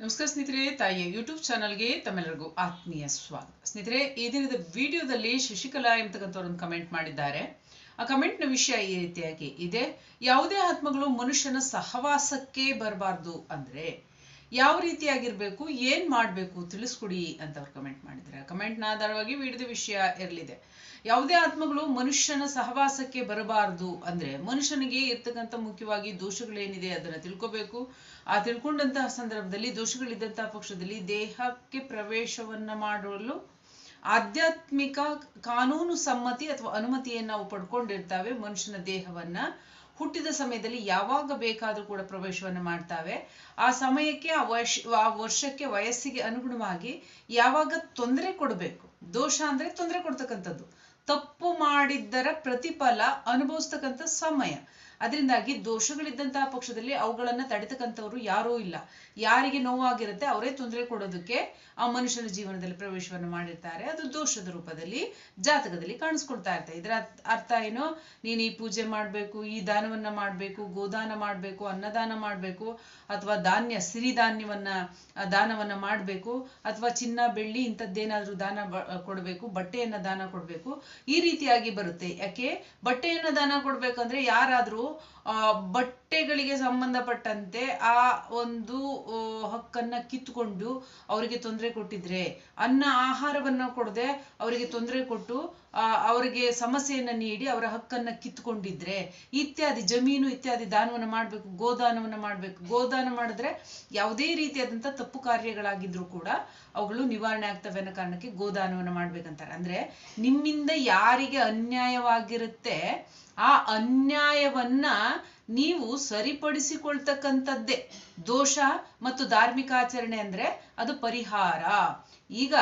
ನಮಸ್ಕಾರ ಸ್ನೇಹಿತರೆ, ತಾಯಿಯ ಯೂಟ್ಯೂಬ್ ಚಾನಲ್ಗೆ ತಮ್ಮೆಲ್ಲರಿಗೂ ಆತ್ಮೀಯ ಸ್ವಾಗತ. ಸ್ನೇಹಿತರೆ, ಈ ದಿನದ ವಿಡಿಯೋದಲ್ಲಿ ಶಶಿಕಲಾ ಎಂಬತಕ್ಕಂಥವ್ರೊಂದು ಕಮೆಂಟ್ ಮಾಡಿದ್ದಾರೆ. ಆ ಕಮೆಂಟ್ನ ವಿಷಯ ಈ ರೀತಿಯಾಗಿ ಇದೆ. ಯಾವುದೇ ಆತ್ಮಗಳು ಮನುಷ್ಯನ ಸಹವಾಸಕ್ಕೆ ಬರಬಾರ್ದು ಅಂದ್ರೆ ಯಾವ ರೀತಿಯಾಗಿರ್ಬೇಕು, ಏನ್ ಮಾಡ್ಬೇಕು ತಿಳಿಸ್ಕೊಡಿ ಅಂತ ಅವ್ರು ಕಮೆಂಟ್ ಮಾಡಿದ್ರೆ ಕಮೆಂಟ್ನ ಆಧಾರವಾಗಿ ವಿಡಿದ ವಿಷಯ ಇರಲಿದೆ. ಯಾವುದೇ ಆತ್ಮಗಳು ಮನುಷ್ಯನ ಸಹವಾಸಕ್ಕೆ ಬರಬಾರದು ಅಂದ್ರೆ ಮನುಷ್ಯನಿಗೆ ಇರ್ತಕ್ಕಂಥ ಮುಖ್ಯವಾಗಿ ದೋಷಗಳೇನಿದೆ ಅದನ್ನ ತಿಳ್ಕೊಬೇಕು. ಆ ತಿಳ್ಕೊಂಡಂತಹ ಸಂದರ್ಭದಲ್ಲಿ ದೋಷಗಳಿದ್ದಂತಹ ಪಕ್ಷದಲ್ಲಿ ದೇಹಕ್ಕೆ ಪ್ರವೇಶವನ್ನ ಮಾಡಲು ಆಧ್ಯಾತ್ಮಿಕ ಕಾನೂನು ಸಮ್ಮತಿ ಅಥವಾ ಅನುಮತಿಯನ್ನು ನಾವು ಪಡ್ಕೊಂಡಿರ್ತಾವೆ ಮನುಷ್ಯನ ದೇಹವನ್ನ. ಹುಟ್ಟಿದ ಸಮಯದಲ್ಲಿ ಯಾವಾಗ ಬೇಕಾದ್ರೂ ಕೂಡ ಪ್ರವೇಶವನ್ನು ಮಾಡ್ತಾವೆ. ಆ ಸಮಯಕ್ಕೆ, ಆ ವರ್ಷ, ಆ ವರ್ಷಕ್ಕೆ ವಯಸ್ಸಿಗೆ ಅನುಗುಣವಾಗಿ ಯಾವಾಗ ತೊಂದರೆ ಕೊಡಬೇಕು. ದೋಷ ಅಂದ್ರೆ ತೊಂದರೆ ಕೊಡ್ತಕ್ಕಂಥದ್ದು. ತಪ್ಪು ಮಾಡಿದ್ದರ ಪ್ರತಿಫಲ ಅನುಭವಿಸ್ತಕ್ಕಂಥ ಸಮಯ. ಅದರಿಂದಾಗಿ ದೋಷಗಳಿದ್ದಂತಹ ಪಕ್ಷದಲ್ಲಿ ಅವುಗಳನ್ನ ತಡೆತಕ್ಕಂಥವ್ರು ಯಾರೂ ಇಲ್ಲ. ಯಾರಿಗೆ ನೋವಾಗಿರುತ್ತೆ ಅವರೇ ತೊಂದರೆ ಕೊಡೋದಕ್ಕೆ ಆ ಮನುಷ್ಯನ ಜೀವನದಲ್ಲಿ ಪ್ರವೇಶವನ್ನು ಮಾಡಿರ್ತಾರೆ. ಅದು ದೋಷದ ರೂಪದಲ್ಲಿ, ಜಾತಕದಲ್ಲಿ ಕಾಣಿಸ್ಕೊಳ್ತಾ ಇರ್ತಾರೆ ಇದರ ಅರ್ಥ ಏನು? ನೀನು ಈ ಪೂಜೆ ಮಾಡಬೇಕು, ಈ ದಾನವನ್ನ ಮಾಡಬೇಕು, ಗೋದಾನ ಮಾಡಬೇಕು, ಅನ್ನದಾನ ಮಾಡಬೇಕು, ಅಥವಾ ಧಾನ್ಯ, ಸಿರಿಧಾನ್ಯವನ್ನ ದಾನವನ್ನ ಮಾಡಬೇಕು, ಅಥವಾ ಚಿನ್ನ, ಬೆಳ್ಳಿ, ಇಂಥದ್ದೇನಾದ್ರೂ ದಾನ ಕೊಡಬೇಕು, ಬಟ್ಟೆಯನ್ನ ದಾನ ಕೊಡಬೇಕು, ಈ ರೀತಿಯಾಗಿ ಬರುತ್ತೆ. ಯಾಕೆ? ಬಟ್ಟೆಯನ್ನ ದಾನ ಕೊಡ್ಬೇಕಂದ್ರೆ ಯಾರಾದ್ರೂ ಬಟ್ಟೆಗಳಿಗೆ ಸಂಬಂಧಪಟ್ಟಂತೆ ಆ ಒಂದು ಹಕ್ಕನ್ನ ಕಿತ್ತುಕೊಂಡು ಅವರಿಗೆ ತೊಂದರೆ ಕೊಟ್ಟಿದ್ರೆ, ಅನ್ನ, ಆಹಾರವನ್ನ ಕೊಡದೆ ಅವರಿಗೆ ತೊಂದರೆ ಕೊಟ್ಟು ಅವರಿಗೆ ಸಮಸ್ಯೆಯನ್ನ ನೀಡಿ ಅವರ ಹಕ್ಕನ್ನ ಕಿತ್ಕೊಂಡಿದ್ರೆ ಇತ್ಯಾದಿ ಜಮೀನು, ಇತ್ಯಾದಿ ದಾನವನ್ನ ಮಾಡ್ಬೇಕು, ಗೋದಾನವನ್ನ ಮಾಡ್ಬೇಕು. ಗೋದಾನ ಮಾಡಿದ್ರೆ ಯಾವುದೇ ರೀತಿಯಾದಂತ ತಪ್ಪು ಕಾರ್ಯಗಳಾಗಿದ್ರು ಕೂಡ ಅವುಗಳು ನಿವಾರಣೆ ಆಗ್ತವೆ ಅನ್ನೋ ಕಾರಣಕ್ಕೆ ಗೋದಾನವನ್ನ ಮಾಡ್ಬೇಕಂತಾರೆ. ಅಂದ್ರೆ ನಿಮ್ಮಿಂದ ಯಾರಿಗೆ ಅನ್ಯಾಯವಾಗಿರುತ್ತೆ ಆ ಅನ್ಯಾಯವನ್ನ ನೀವು ಸರಿಪಡಿಸಿಕೊಳ್ತಕ್ಕಂಥದ್ದೇ. ದೋಷ ಮತ್ತು ಧಾರ್ಮಿಕ ಆಚರಣೆ ಅಂದ್ರೆ ಅದು ಪರಿಹಾರ. ಈಗ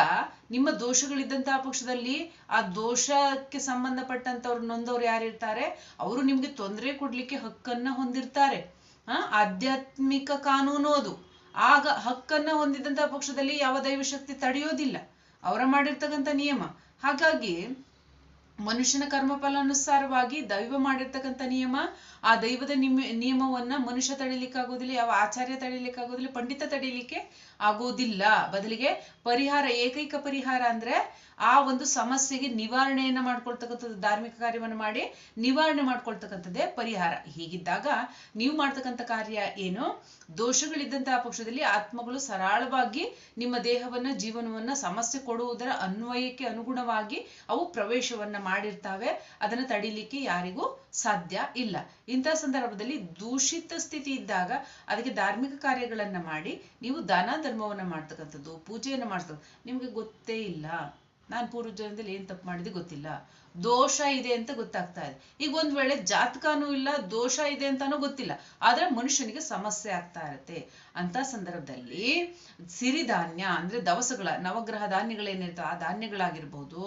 ನಿಮ್ಮ ದೋಷಗಳಿದ್ದಂತಹ ಪಕ್ಷದಲ್ಲಿ ಆ ದೋಷಕ್ಕೆ ಸಂಬಂಧಪಟ್ಟಂತವ್ರು ನೊಂದವ್ರು ಯಾರಿರ್ತಾರೆ ಅವರು ನಿಮ್ಗೆ ತೊಂದರೆ ಕೊಡ್ಲಿಕ್ಕೆ ಹಕ್ಕನ್ನ ಹೊಂದಿರ್ತಾರೆ. ಆ, ಆಧ್ಯಾತ್ಮಿಕ ಕಾನೂನು ಅದು. ಆಗ ಹಕ್ಕನ್ನ ಹೊಂದಿದಂತಹ ಪಕ್ಷದಲ್ಲಿ ಯಾವ ದೈವಶಕ್ತಿ ತಡೆಯೋದಿಲ್ಲ. ಅವರ ಮಾಡಿರ್ತಕ್ಕಂಥ ನಿಯಮ. ಹಾಗಾಗಿ ಮನುಷ್ಯನ ಕರ್ಮಫಲಾನುಸಾರವಾಗಿ ದೈವ ಮಾಡಿರ್ತಕ್ಕಂಥ ನಿಯಮ, ಆ ದೈವದ ನಿಮ್, ನಿಯಮವನ್ನ ಮನುಷ್ಯ ತಡಿಲಿಕ್ಕಾಗೋದಿಲ್ಲ, ಯಾವ ಆಚಾರ್ಯ ತಡಿಲಿಕ್ಕಾಗೋದಿಲ್ಲ, ಪಂಡಿತ ತಡಿಲಿಕ್ಕೆ ಆಗೋದಿಲ್ಲ. ಬದಲಿಗೆ ಪರಿಹಾರ, ಏಕೈಕ ಪರಿಹಾರ ಅಂದ್ರೆ ಆ ಒಂದು ಸಮಸ್ಯೆಗೆ ನಿವಾರಣೆಯನ್ನ ಮಾಡ್ಕೊಳ್ತಕ್ಕಂಥದ್ದು, ಧಾರ್ಮಿಕ ಕಾರ್ಯವನ್ನು ಮಾಡಿ ನಿವಾರಣೆ ಮಾಡ್ಕೊಳ್ತಕ್ಕಂಥದ್ದೇ ಪರಿಹಾರ. ಹೀಗಿದ್ದಾಗ ನೀವು ಮಾಡ್ತಕ್ಕಂಥ ಕಾರ್ಯ ಏನು? ದೋಷಗಳಿದ್ದಂತಹ ಪಕ್ಷದಲ್ಲಿ ಆತ್ಮಗಳು ಸರಳವಾಗಿ ನಿಮ್ಮ ದೇಹವನ್ನ, ಜೀವನವನ್ನ ಸಮಸ್ಯೆ ಕೊಡುವುದರ ಅನ್ವಯಕ್ಕೆ ಅನುಗುಣವಾಗಿ ಅವು ಪ್ರವೇಶವನ್ನ ಮಾಡಿರ್ತಾವೆ. ಅದನ್ನ ತಡಿಲಿಕ್ಕೆ ಯಾರಿಗೂ ಸಾಧ್ಯ ಇಲ್ಲ. ಇಂತಹ ಸಂದರ್ಭದಲ್ಲಿ ದೂಷಿತ ಸ್ಥಿತಿ ಇದ್ದಾಗ ಅದಕ್ಕೆ ಧಾರ್ಮಿಕ ಕಾರ್ಯಗಳನ್ನ ಮಾಡಿ ನೀವು ದಾನ ಧರ್ಮವನ್ನ ಮಾಡ್ತಕ್ಕಂಥದ್ದು, ಪೂಜೆಯನ್ನು ಮಾಡ್ತಕ್ಕಂಥ ನಿಮ್ಗೆ ಗೊತ್ತೇ ಇಲ್ಲ. ನಾನು ಪೂರ್ವ ಏನು ಏನ್ ತಪ್ಪು ಮಾಡಿದೆ ಗೊತ್ತಿಲ್ಲ. ದೋಷ ಇದೆ ಅಂತ ಗೊತ್ತಾಗ್ತಾ ಇದೆ. ಈಗ ಒಂದ್ ವೇಳೆ ಜಾತಕನೂ ಇಲ್ಲ, ದೋಷ ಇದೆ ಅಂತಾನೂ ಗೊತ್ತಿಲ್ಲ. ಆದ್ರೆ ಮನುಷ್ಯನಿಗೆ ಸಮಸ್ಯೆ ಆಗ್ತಾ ಇರುತ್ತೆ. ಅಂತ ಸಂದರ್ಭದಲ್ಲಿ ಸಿರಿಧಾನ್ಯ ಅಂದ್ರೆ ದವಸಗಳ, ನವಗ್ರಹ ಧಾನ್ಯಗಳೇನಿರ್ತವೆ ಆ ಧಾನ್ಯಗಳಾಗಿರ್ಬೋದು,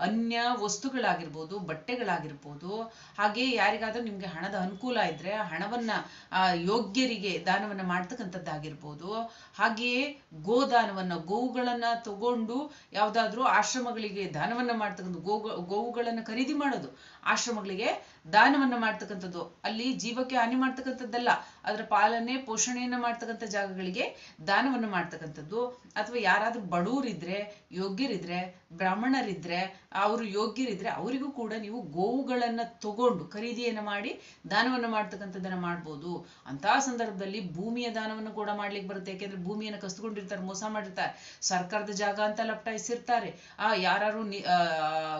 ಅನ್ಯ ವಸ್ತುಗಳಾಗಿರ್ಬೋದು, ಬಟ್ಟೆಗಳಾಗಿರ್ಬೋದು, ಹಾಗೆ ಯಾರಿಗಾದ್ರೂ ನಿಮ್ಗೆ ಹಣದ ಅನುಕೂಲ ಇದ್ರೆ ಹಣವನ್ನ, ಆ ಯೋಗ್ಯರಿಗೆ ದಾನವನ್ನ ಮಾಡ್ತಕ್ಕಂಥದ್ದಾಗಿರ್ಬೋದು. ಹಾಗೆಯೇ ಗೋದಾನವನ್ನ ಗೋವುಗಳನ್ನ ತಗೊಂಡು ಯಾವ್ದಾದ್ರೂ ಆಶ್ರಮಗಳಿಗೆ ದಾನವನ್ನ ಮಾಡ್ತಕ್ಕಂಥ ಗೋ ಗೋವುಗಳನ್ನ ಖರೀದಿ ಮಾಡೋದು ಆಶ್ರಮಗಳಿಗೆ ದಾನವನ್ನ ಮಾಡ್ತಕ್ಕಂಥದ್ದು. ಅಲ್ಲಿ ಜೀವಕ್ಕೆ ಹಾನಿ ಮಾಡ್ತಕ್ಕಂಥದ್ದಲ್ಲ. ಅದರ ಪಾಲನೆ, ಪೋಷಣೆಯನ್ನ ಮಾಡ್ತಕ್ಕಂಥ ಜಾಗಗಳಿಗೆ ದಾನವನ್ನ ಮಾಡ್ತಕ್ಕಂಥದ್ದು. ಅಥವಾ ಯಾರಾದ್ರೂ ಬಡವರಿದ್ರೆ, ಯೋಗ್ಯರಿದ್ರೆ ಬ್ರಾಹ್ಮಣರಿದ್ರೆ, ಅವರು ಯೋಗ್ಯರಿದ್ರೆ ಅವರಿಗೂ ಕೂಡ ನೀವು ಗೋವುಗಳನ್ನ ತಗೊಂಡು ಖರೀದಿಯನ್ನ ಮಾಡಿ ದಾನವನ್ನ ಮಾಡ್ತಕ್ಕಂಥದ್ದನ್ನ ಮಾಡ್ಬೋದು. ಅಂತಹ ಸಂದರ್ಭದಲ್ಲಿ ಭೂಮಿಯ ದಾನವನ್ನು ಕೂಡ ಮಾಡ್ಲಿಕ್ಕೆ ಬರುತ್ತೆ. ಯಾಕೆಂದ್ರೆ ಭೂಮಿಯನ್ನ ಕಸ್ದುಕೊಂಡಿರ್ತಾರೆ ಮೋಸ ಮಾಡಿರ್ತಾರೆ. ಸರ್ಕಾರದ ಜಾಗ ಅಂತ ಲಪ್ಟಾಯಿಸಿರ್ತಾರೆ. ಆ ಯಾರು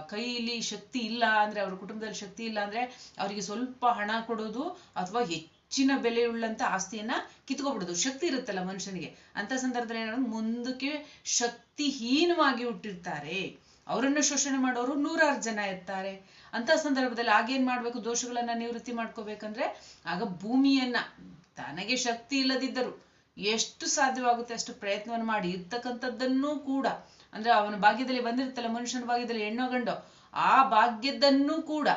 ಕೈಲಿ ಶಕ್ತಿ ಇಲ್ಲ ಅಂದ್ರೆ, ಅವ್ರ ಕುಟುಂಬದಲ್ಲಿ ಶಕ್ತಿ ಇಲ್ಲ ಅಂದ್ರೆ ಅವರಿಗೆ ಸ್ವಲ್ಪ ಹಣ ಕೊಡೋದು ಅಥವಾ ಹೆಚ್ಚಿನ ಬೆಲೆಯುಳ್ಳಂತ ಆಸ್ತಿಯನ್ನ ಕಿತ್ಕೊಬಿಡೋದು. ಶಕ್ತಿ ಇರುತ್ತಲ್ಲ ಮನುಷ್ಯನಿಗೆ. ಅಂತ ಸಂದರ್ಭದಲ್ಲಿ ಏನಾದ್ರು ಮುಂದಕ್ಕೆ ಶಕ್ತಿಹೀನವಾಗಿ ಹುಟ್ಟಿರ್ತಾರೆ. ಅವರನ್ನು ಶೋಷಣೆ ಮಾಡೋರು ನೂರಾರು ಜನ ಇರ್ತಾರೆ. ಅಂತ ಸಂದರ್ಭದಲ್ಲಿ ಆಗೇನ್ ಮಾಡ್ಬೇಕು? ದೋಷಗಳನ್ನ ನಿವೃತ್ತಿ ಮಾಡ್ಕೋಬೇಕಂದ್ರೆ ಆಗ ಭೂಮಿಯನ್ನ, ತನಗೆ ಶಕ್ತಿ ಇಲ್ಲದಿದ್ದರು ಎಷ್ಟು ಸಾಧ್ಯವಾಗುತ್ತೆ ಅಷ್ಟು ಪ್ರಯತ್ನವನ್ನು ಮಾಡಿ ಇರ್ತಕ್ಕಂಥದ್ದನ್ನೂ ಕೂಡ, ಅಂದ್ರೆ ಅವನ ಭಾಗ್ಯದಲ್ಲಿ ಬಂದಿರ್ತಲ್ಲ ಮನುಷ್ಯನ ಭಾಗ್ಯದಲ್ಲಿ ಹೆಣ್ಣು ಗಂಡೋ, ಆ ಭಾಗ್ಯದನ್ನೂ ಕೂಡ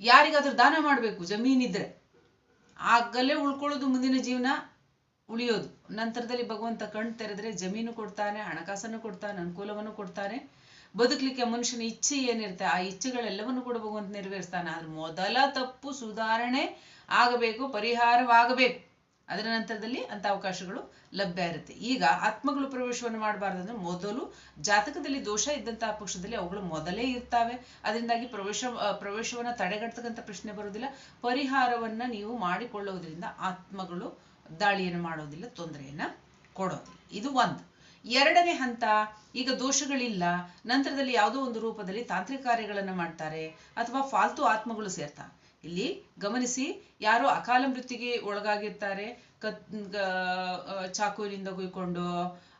ಯಾರಿಗಾದ್ರೂ ದಾನ ಮಾಡ್ಬೇಕು? ಜಮೀನಿದ್ರೆ. ಆಗಲೇ ಉಳ್ಕೊಳ್ಳೋದು ಮುಂದಿನ ಜೀವನ. ಉಳಿಯೋದು. ನಂತರದಲ್ಲಿ ಭಗವಂತ ಕಣ್ ತೆರೆದ್ರೆ ಜಮೀನು ಕೊಡ್ತಾನೆ, ಹಣಕಾಸನ್ನು ಕೊಡ್ತಾನೆ, ಅನುಕೂಲವನ್ನು ಕೊಡ್ತಾನೆ. ಬದುಕಲಿಕ್ಕೆ ಮನುಷ್ಯನ ಇಚ್ಛೆ ಏನಿರುತ್ತೆ, ಆ ಇಚ್ಛೆಗಳೆಲ್ಲವನ್ನು ಕೂಡ ಭಗವಂತ ನೆರವೇರಿಸ್ತಾನೆ. ಆದ್ರೆ ಮೊದಲ ತಪ್ಪು ಸುಧಾರಣೆ ಆಗಬೇಕು, ಪರಿಹಾರವಾಗಬೇಕು. ಅದರ ನಂತರದಲ್ಲಿ ಅಂತ ಅವಕಾಶಗಳು ಲಭ್ಯ ಇರುತ್ತೆ. ಈಗ ಆತ್ಮಗಳು ಪ್ರವೇಶವನ್ನು ಮಾಡಬಾರ್ದು ಅಂದ್ರೆ ಮೊದಲು ಜಾತಕದಲ್ಲಿ ದೋಷ ಇದ್ದಂತಹ ಪಕ್ಷದಲ್ಲಿ ಅವುಗಳು ಮೊದಲೇ ಇರ್ತಾವೆ. ಅದರಿಂದಾಗಿ ಪ್ರವೇಶ, ಪ್ರವೇಶವನ್ನ ತಡೆಗಟ್ಟತಕ್ಕಂಥ ಪ್ರಶ್ನೆ ಬರುವುದಿಲ್ಲ. ಪರಿಹಾರವನ್ನ ನೀವು ಮಾಡಿಕೊಳ್ಳುವುದರಿಂದ ಆತ್ಮಗಳು ದಾಳಿಯನ್ನು ಮಾಡೋದಿಲ್ಲ, ತೊಂದರೆಯನ್ನ ಕೊಡೋದಿಲ್ಲ. ಇದು ಒಂದು. ಎರಡನೇ ಹಂತ, ಈಗ ದೋಷಗಳಿಲ್ಲ, ನಂತರದಲ್ಲಿ ಯಾವುದೋ ಒಂದು ರೂಪದಲ್ಲಿ ತಾಂತ್ರಿಕ ಕಾರ್ಯಗಳನ್ನು ಮಾಡ್ತಾರೆ, ಅಥವಾ ಫಾಲ್ತು ಆತ್ಮಗಳು ಸೇರ್ತಾ. ಇಲ್ಲಿ ಗಮನಿಸಿ, ಯಾರೋ ಅಕಾಲ ಮೃತ್ಯುಗೆ ಒಳಗಾಗಿರ್ತಾರೆ, ಕತ್ ಚಾಕುವಿನಿಂದ ಕುಯ್ಕೊಂಡು,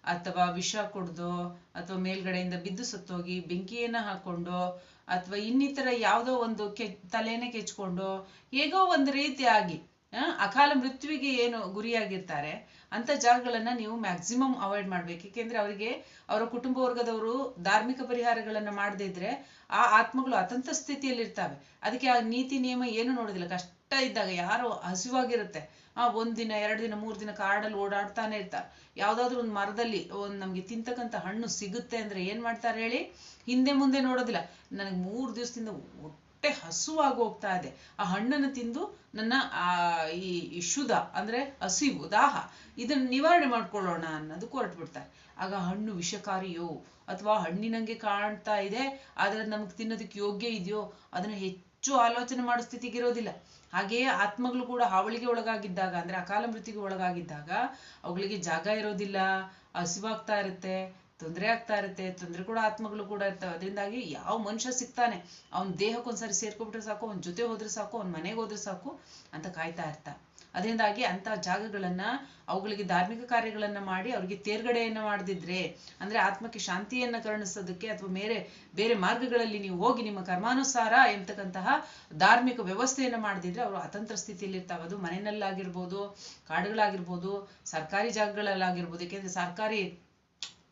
ಅಥವಾ ವಿಷ ಕುಡ್ದು, ಅಥವಾ ಮೇಲ್ಗಡೆಯಿಂದ ಬಿದ್ದು ಸತ್ತೋಗಿ, ಬೆಂಕಿಯನ್ನ ಹಾಕೊಂಡು, ಅಥವಾ ಇನ್ನಿತರ ಯಾವುದೋ ಒಂದು ಕೆ ತಲೆನೇ ಕೆಚ್ಕೊಂಡು, ಹೇಗೋ ಒಂದು ರೀತಿಯಾಗಿ ಅಕಾಲ ಮೃತ್ಯುವಿಗೆ ಏನು ಗುರಿಯಾಗಿರ್ತಾರೆ, ಅಂತ ಜಾಗಗಳನ್ನ ನೀವು ಮ್ಯಾಕ್ಸಿಮಮ್ ಅವಾಯ್ಡ್ ಮಾಡ್ಬೇಕು. ಏಕೆಂದ್ರೆ ಅವರಿಗೆ ಅವರ ಕುಟುಂಬ ವರ್ಗದವರು ಧಾರ್ಮಿಕ ಪರಿಹಾರಗಳನ್ನ ಮಾಡದೇ ಇದ್ರೆ ಆ ಆತ್ಮಗಳು ಅತಂತ ಸ್ಥಿತಿಯಲ್ಲಿ ಇರ್ತವೆ ಅದಕ್ಕೆ ಆ ನೀತಿ, ನಿಯಮ ಏನು ನೋಡೋದಿಲ್ಲ. ಕಷ್ಟ ಇದ್ದಾಗ ಯಾರು ಹಸಿವಾಗಿರುತ್ತೆ. ಆ, ಒಂದ್ ದಿನ, ಎರಡು ದಿನ, ಮೂರ್ ದಿನ ಕಾಡಲ್ಲಿ ಓಡಾಡ್ತಾನೆ ಇರ್ತಾರೆ. ಯಾವ್ದಾದ್ರು ಒಂದು ಮರದಲ್ಲಿ ಒಂದ್ ನಮ್ಗೆ ತಿಂತಕ್ಕಂಥ ಹಣ್ಣು ಸಿಗುತ್ತೆ ಅಂದ್ರೆ ಏನ್ ಮಾಡ್ತಾರೆ ಹೇಳಿ? ಹಿಂದೆ ಮುಂದೆ ನೋಡೋದಿಲ್ಲ. ನನಗೆ ಮೂರು ದಿವಸದಿಂದ ಹೊಟ್ಟೆ ಹಸುವಾಗಿ ಹೋಗ್ತಾ ಇದೆ. ಆ ಹಣ್ಣನ್ನು ತಿಂದು ನನ್ನ, ಆ, ಈ ಶುಧ, ಅಂದ್ರೆ ಹಸಿವು, ದಾಹ, ಇದನ್ನ ನಿವಾರಣೆ ಮಾಡ್ಕೊಳ್ಳೋಣ ಅನ್ನೋದು ಹೊರಟು ಬಿಡ್ತಾರೆ. ಆಗ ಹಣ್ಣು ವಿಷಕಾರಿಯೋ ಅಥವಾ ಹಣ್ಣಿನಂಗೆ ಕಾಣ್ತಾ ಇದೆ, ಆದ್ರೆ ನಮ್ಗೆ ತಿನ್ನೋದಕ್ಕೆ ಯೋಗ್ಯ ಇದೆಯೋ, ಅದನ್ನ ಹೆಚ್ಚು ಆಲೋಚನೆ ಮಾಡೋ ಸ್ಥಿತಿಗೆ ಇರೋದಿಲ್ಲ. ಹಾಗೆಯೇ ಆತ್ಮಗಳು ಕೂಡ ಹಾವಳಿಗೆ ಒಳಗಾಗಿದ್ದಾಗ, ಅಂದ್ರೆ ಅಕಾಲ ಮೃತ್ಯುಗೆ ಒಳಗಾಗಿದ್ದಾಗ, ಅವುಗಳಿಗೆ ಜಾಗ ಇರೋದಿಲ್ಲ, ಹಸಿವಾಗ್ತಾ ಇರುತ್ತೆ ತೊಂದರೆ ಆಗ್ತಾ ಇರುತ್ತೆ, ತೊಂದರೆ ಕೂಡ ಆತ್ಮಗಳು ಕೂಡ ಇರ್ತವೆ. ಅದರಿಂದಾಗಿ ಯಾವ ಮನುಷ್ಯ ಸಿಗ್ತಾನೆ, ಅವನ ದೇಹಕ್ಕೊಂದ್ಸರಿ ಸೇರ್ಕೊಬಿಟ್ರೆ ಸಾಕು, ಅವನ ಜೊತೆ ಹೋದ್ರೆ ಸಾಕು, ಅವನ ಮನೆಗೆ ಹೋದ್ರೆ ಸಾಕು ಅಂತ ಕಾಯ್ತಾ ಇರ್ತಾ. ಅದರಿಂದಾಗಿ ಅಂತ ಜಾಗಗಳನ್ನ, ಅವುಗಳಿಗೆ ಧಾರ್ಮಿಕ ಕಾರ್ಯಗಳನ್ನ ಮಾಡಿ ಅವ್ರಿಗೆ ತೇರ್ಗಡೆಯನ್ನ ಮಾಡದಿದ್ರೆ, ಅಂದ್ರೆ ಆತ್ಮಕ್ಕೆ ಶಾಂತಿಯನ್ನ ಕರುಣಿಸೋದಕ್ಕೆ ಅಥವಾ ಬೇರೆ ಬೇರೆ ಮಾರ್ಗಗಳಲ್ಲಿ ನೀವು ಹೋಗಿ ನಿಮ್ಮ ಕರ್ಮಾನುಸಾರ ಎಂತಕ್ಕಂತಹ ಧಾರ್ಮಿಕ ವ್ಯವಸ್ಥೆಯನ್ನ ಮಾಡದಿದ್ರೆ ಅವರು ಅತಂತ್ರ ಸ್ಥಿತಿಯಲ್ಲಿ ಇರ್ತಾವ. ಅದು ಮನೆಯಲ್ಲಾಗಿರ್ಬೋದು, ಕಾಡುಗಳಾಗಿರ್ಬೋದು, ಸರ್ಕಾರಿ ಜಾಗಗಳಲ್ಲಾಗಿರ್ಬೋದು, ಯಾಕೆಂದ್ರೆ ಸರ್ಕಾರಿ